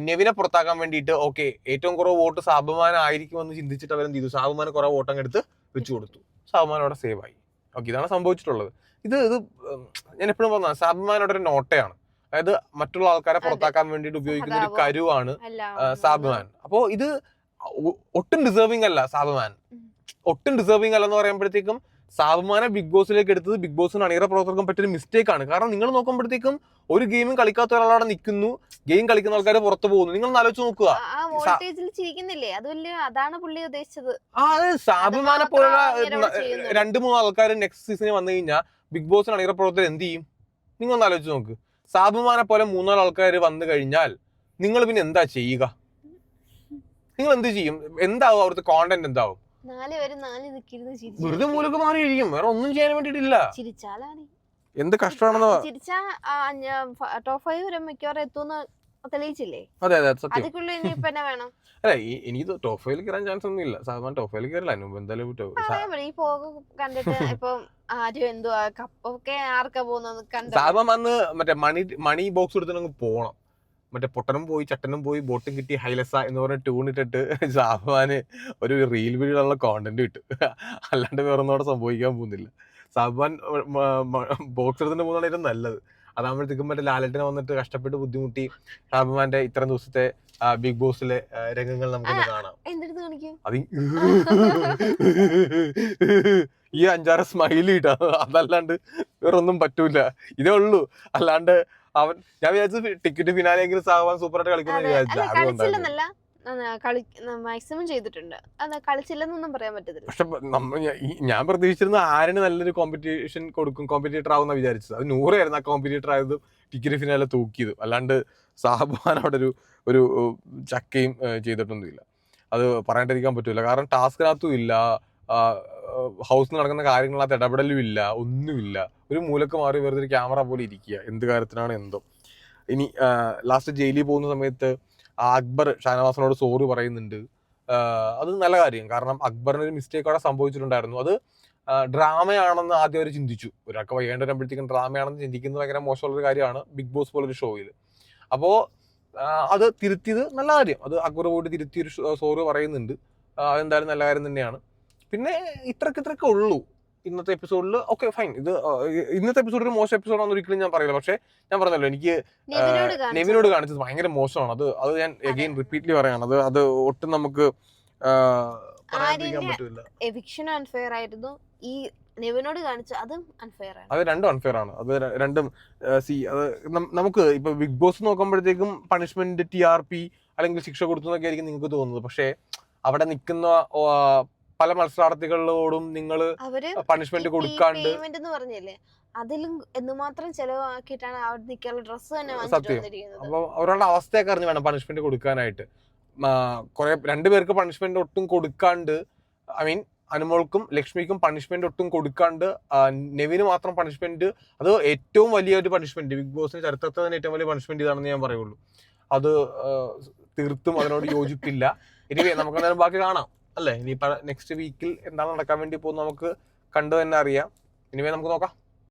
നെവിനെ പുറത്താക്കാൻ വേണ്ടിയിട്ട് ഓക്കെ ഏറ്റവും കുറവ് വോട്ട് സാബുമാനായിരിക്കുമെന്ന് ചിന്തിച്ചിട്ട് അവരെന്ത് ചെയ്തു സാബുമാനെ കുറേ വോട്ടങ്ങ് എടുത്ത് വെച്ചു കൊടുത്തു. സാബുമാൻ അവിടെ സേവ് ആയി. ഓക്കെ ഇതാണ് സംഭവിച്ചിട്ടുള്ളത്. ഇത് ഇത് ഞാൻ എപ്പോഴും പറഞ്ഞ സാബുമാനോട് ഒരു നോട്ടയാണ്. അതായത് മറ്റുള്ള ആൾക്കാരെ പുറത്താക്കാൻ വേണ്ടിയിട്ട് ഉപയോഗിക്കുന്ന ഒരു. കരുവാണ് സാബ്മാൻ. അപ്പോ ഇത് ഒട്ടും ഡിസേർവിംഗ് അല്ല സാബ്മാൻ. ഒട്ടും ഡിസേർവിംഗ് അല്ലെന്ന് പറയുമ്പോഴത്തേക്കും സാബ്മാനെ ബിഗ് ബോസിലേക്ക് എടുത്തത് ബിഗ് ബോസിന് അണിയറ പ്രവർത്തകർക്കും പറ്റിയൊരു മിസ്റ്റേക്ക് ആണ്. കാരണം നിങ്ങൾ നോക്കുമ്പോഴത്തേക്കും ഒരു ഗെയിമും കളിക്കാത്ത ഒരാളവിടെ നിൽക്കുന്നു. ഗെയിം കളിക്കുന്ന ആൾക്കാർ പുറത്തു പോകുന്നു. നിങ്ങൾ ആലോചിച്ച് നോക്കുക. വോൾട്ടേജിൽ ചിരിക്കുന്നില്ലേ? അത് വലിയ അതാണ് പുള്ളി ഉദ്ദേശിച്ചത്. ആ അത് സാബുമാനെ പോലുള്ള. രണ്ട് മൂന്ന് ആൾക്കാർ നെക്സ്റ്റ് സീസണിൽ വന്നു കഴിഞ്ഞാൽ ബിഗ് ബോസിന് അണിയറ പ്രവർത്തകർ എന്ത് ചെയ്യും? നിങ്ങൾ ഒന്ന് ആലോചിച്ച് നോക്ക്. സാബുമാനെ പോലെ മൂന്നാൽ ആൾക്കാർ വന്നു കഴിഞ്ഞാൽ നിങ്ങൾ പിന്നെ എന്താ ചെയ്യുക? നിങ്ങൾ എന്ത് ചെയ്യും? എന്താവും അവിടുത്തെ കോണ്ടന്റ് എന്താവും? വെറുതെ മൂലൊക്കെ മാറിയിരിക്കും. വേറെ ഒന്നും ചെയ്യാൻ വേണ്ടിയിട്ടില്ല. ചിരിച്ചാലാണ്. എന്ത് കഷ്ടമാണെന്ന് ചിരിച്ചാ ടോപ്പ് ഫൈവ് വരെ മിക്കവാറും എത്തുന്ന തെളിയിച്ചില്ലേ അതെ അതെ സത്യം. വേണം? [LAUGHS] അല്ല എനിക്ക് ടോപ്പ് ഫൈവിൽ കയറാൻ ചാൻസ് ഒന്നും ഇല്ല. സാധാരണ ടോപ്പ് ഫൈവിൽ കയറില്ല അതിന് മുമ്പ് എന്തായാലും ടോ- സാ- പറയാൻ പറ്റും ഈ പോക കണ്ടിട്ട് [LAUGHS] ഇപ്പം ആരും എന്തുവാ കപ്പൊക്കെ ആർക്കാ പോകുന്നത് കണ്ടോ? സാബം വന്ന് മറ്റേ മണി മണി ബോക്സ് എടുത്തിട്ട് പോണം. മറ്റേ പൊട്ടനും പോയി ചട്ടനും പോയി ബോട്ടും കിട്ടി ഹൈലസ എന്ന് പറഞ്ഞ ട്യൂൺ ഇട്ടിട്ട് സാബാന് ഒരു റീൽ വീഡിയോയുള്ള കോണ്ടന്റ് കിട്ടും അല്ലാണ്ട് വേറൊന്നും അവിടെ സംഭവിക്കാൻ പോകുന്നില്ല. സാബാൻ ബോക്സ് എടുത്തിട്ട് പോകുന്നതാണ് നല്ലത്. അതാകുമ്പോഴത്തേക്കും മറ്റേ ലാലറ്റിനെ വന്നിട്ട് കഷ്ടപ്പെട്ട് ബുദ്ധിമുട്ടി ഷാബുമാന്റെ ഇത്രയും ദിവസത്തെ ബിഗ് ബോസിലെ രംഗങ്ങൾ നമുക്ക് കാണാം. അത് ഈ അഞ്ചാറ് സ്മൈൽ കിട്ടാ അതല്ലാണ്ട് വേറൊന്നും പറ്റൂല. ഇതേ ഉള്ളൂ. അല്ലാണ്ട് അവൻ ഞാൻ വിചാരിച്ചു ടിക്കറ്റ് ഫിനാലെങ്കിലും സഹവാൻ സൂപ്പറായിട്ട് കളിക്കുന്നു വിചാരിച്ചു. കളി മാക്സിമം ചെയ്തിട്ടുണ്ട്. അത് കളിച്ചില്ലെന്നൊന്നും പറയാൻ പറ്റത്തില്ല. പക്ഷെ നമ്മ ഞാൻ പ്രതീക്ഷിച്ചിരുന്ന ആരിന് നല്ലൊരു കോമ്പറ്റീഷൻ കൊടുക്കും കോമ്പറ്റീറ്റർ ആവുന്ന വിചാരിച്ചത്. അത് നൂറായിരുന്നു ആ കോമ്പറ്റീറ്റർ ആയതും ടിക്കറ്റ് ഫിനാലെ തൂക്കിയത്. അല്ലാണ്ട് സാഹബാൻ അവിടെ ഒരു ഒരു ചക്കയും ചെയ്തിട്ടൊന്നുമില്ല. അത് പറയാണ്ടിരിക്കാൻ പറ്റില്ല കാരണം ടാസ്കിനകത്തും ഇല്ല. ഹൗസിൽ നടക്കുന്ന കാര്യങ്ങളകത്ത് ഇടപെടലും ഇല്ല. ഒന്നുമില്ല. ഒരു മൂലക്ക് മാറി വെറുതെ ഒരു ക്യാമറ പോലെ ഇരിക്കുക. എന്ത് കാര്യത്തിനാണ് എന്തോ. ഇനി ലാസ്റ്റ് ജയിലിൽ പോകുന്ന സമയത്ത് അക്ബർ ഷാനവാസിനോട് സോറി പറയുന്നുണ്ട്. അത് നല്ല കാര്യം. കാരണം അക്ബറിന് ഒരു മിസ്റ്റേക്ക് അവിടെ സംഭവിച്ചിട്ടുണ്ടായിരുന്നു. അത് ഡ്രാമയാണെന്ന് ആദ്യം അവർ ചിന്തിച്ചു. ഒരാൾക്ക് വയ്യേണ്ട വരുമ്പോഴത്തേക്കും ഡ്രാമയാണെന്ന് ചിന്തിക്കുന്നത് ഭയങ്കര മോശമുള്ള ഒരു കാര്യമാണ് ബിഗ് ബോസ് പോലൊരു ഷോയിൽ അപ്പോൾ അത് തിരുത്തിയത് നല്ല കാര്യം. അത് അക്ബർ പോയിട്ട് തിരുത്തി ഒരു സോറി പറയുന്നുണ്ട്. അതെന്തായാലും നല്ല കാര്യം തന്നെയാണ്. പിന്നെ ഇത്രക്കിത്രക്കേ ഉള്ളൂ. ഇന്നത്തെ എപ്പിസോഡിൽ ഓക്കെ ഫൈൻ ഇത് ഇന്നത്തെ എപ്പിസോഡിൽ മോശം എപ്പിസോഡാണെന്ന് ഒരിക്കലും ഞാൻ പറയില്ല. പക്ഷേ ഞാൻ പറഞ്ഞല്ലോ എനിക്ക് നെവിനോട് കാണിച്ചത്. ഭയങ്കര മോശമാണ്. അത് അത് ഞാൻ എഗെയിൻ റിപ്പീറ്റ്ലി പറയാണ്. അത് അത് ഒട്ടും നമുക്ക് എവിക്ഷൻ അൺഫെയർ ആയിരുന്നു. ഈ നെവിനോട് കാണിച്ച അതും അൺഫെയർ ആണ്. അത് രണ്ടും അൺഫെയർ ആണ്. അത് രണ്ടും സി അത് നമുക്ക് ഇപ്പൊ ബിഗ് ബോസ് നോക്കുമ്പോഴത്തേക്കും പണിഷ്മെന്റ് ടി ആർ പി അല്ലെങ്കിൽ ശിക്ഷ കൊടുത്തു എന്നൊക്കെ ആയിരിക്കും നിങ്ങൾക്ക് തോന്നുന്നത്. പക്ഷേ അവിടെ നിൽക്കുന്ന പല മത്സരാർത്ഥികളോടും നിങ്ങൾ പണിഷ്മെന്റ് കൊടുക്കാണ്ട്. എന്ന് പറഞ്ഞില്ലേ? അതിലും എന്തുമാത്രം ചെലവാക്കിയിട്ടാണ് അവിടെ നിൽക്കാനുള്ള ഡ്രസ്സ് തന്നെ സത്യം. അപ്പൊ അവരുടെ അവസ്ഥയൊക്കെ അറിഞ്ഞ് വേണം പണിഷ്മെന്റ് കൊടുക്കാനായിട്ട്. കുറെ രണ്ടുപേർക്ക് പണിഷ്മെന്റ് ഒട്ടും കൊടുക്കാണ്ട് ഐ മീൻ അനുമോൾക്കും ലക്ഷ്മിക്കും പണിഷ്മെന്റ് ഒട്ടും കൊടുക്കാണ്ട് നെവിന് മാത്രം പണിഷ്മെന്റ് അത് ഏറ്റവും വലിയൊരു പണിഷ്മെന്റ് ബിഗ് ബോസിന് ചരിത്രത്തിൽ തന്നെ ഏറ്റവും വലിയ പണിഷ്മെന്റ് ഇതാണെന്ന് ഞാൻ പറയുള്ളൂ. അത് തീർത്തും അതിനോട് യോജിപ്പില്ല. ഇനി നമുക്ക് എന്തായാലും ബാക്കി കാണാം. അല്ലേ? ഇനി നെക്സ്റ്റ് വീക്കിൽ എന്താണ് നടക്കാൻ വേണ്ടി പോകുന്നത് നമുക്ക് കണ്ടു തന്നെ അറിയാം. ഇനിമേ നമുക്ക് നോക്കാം.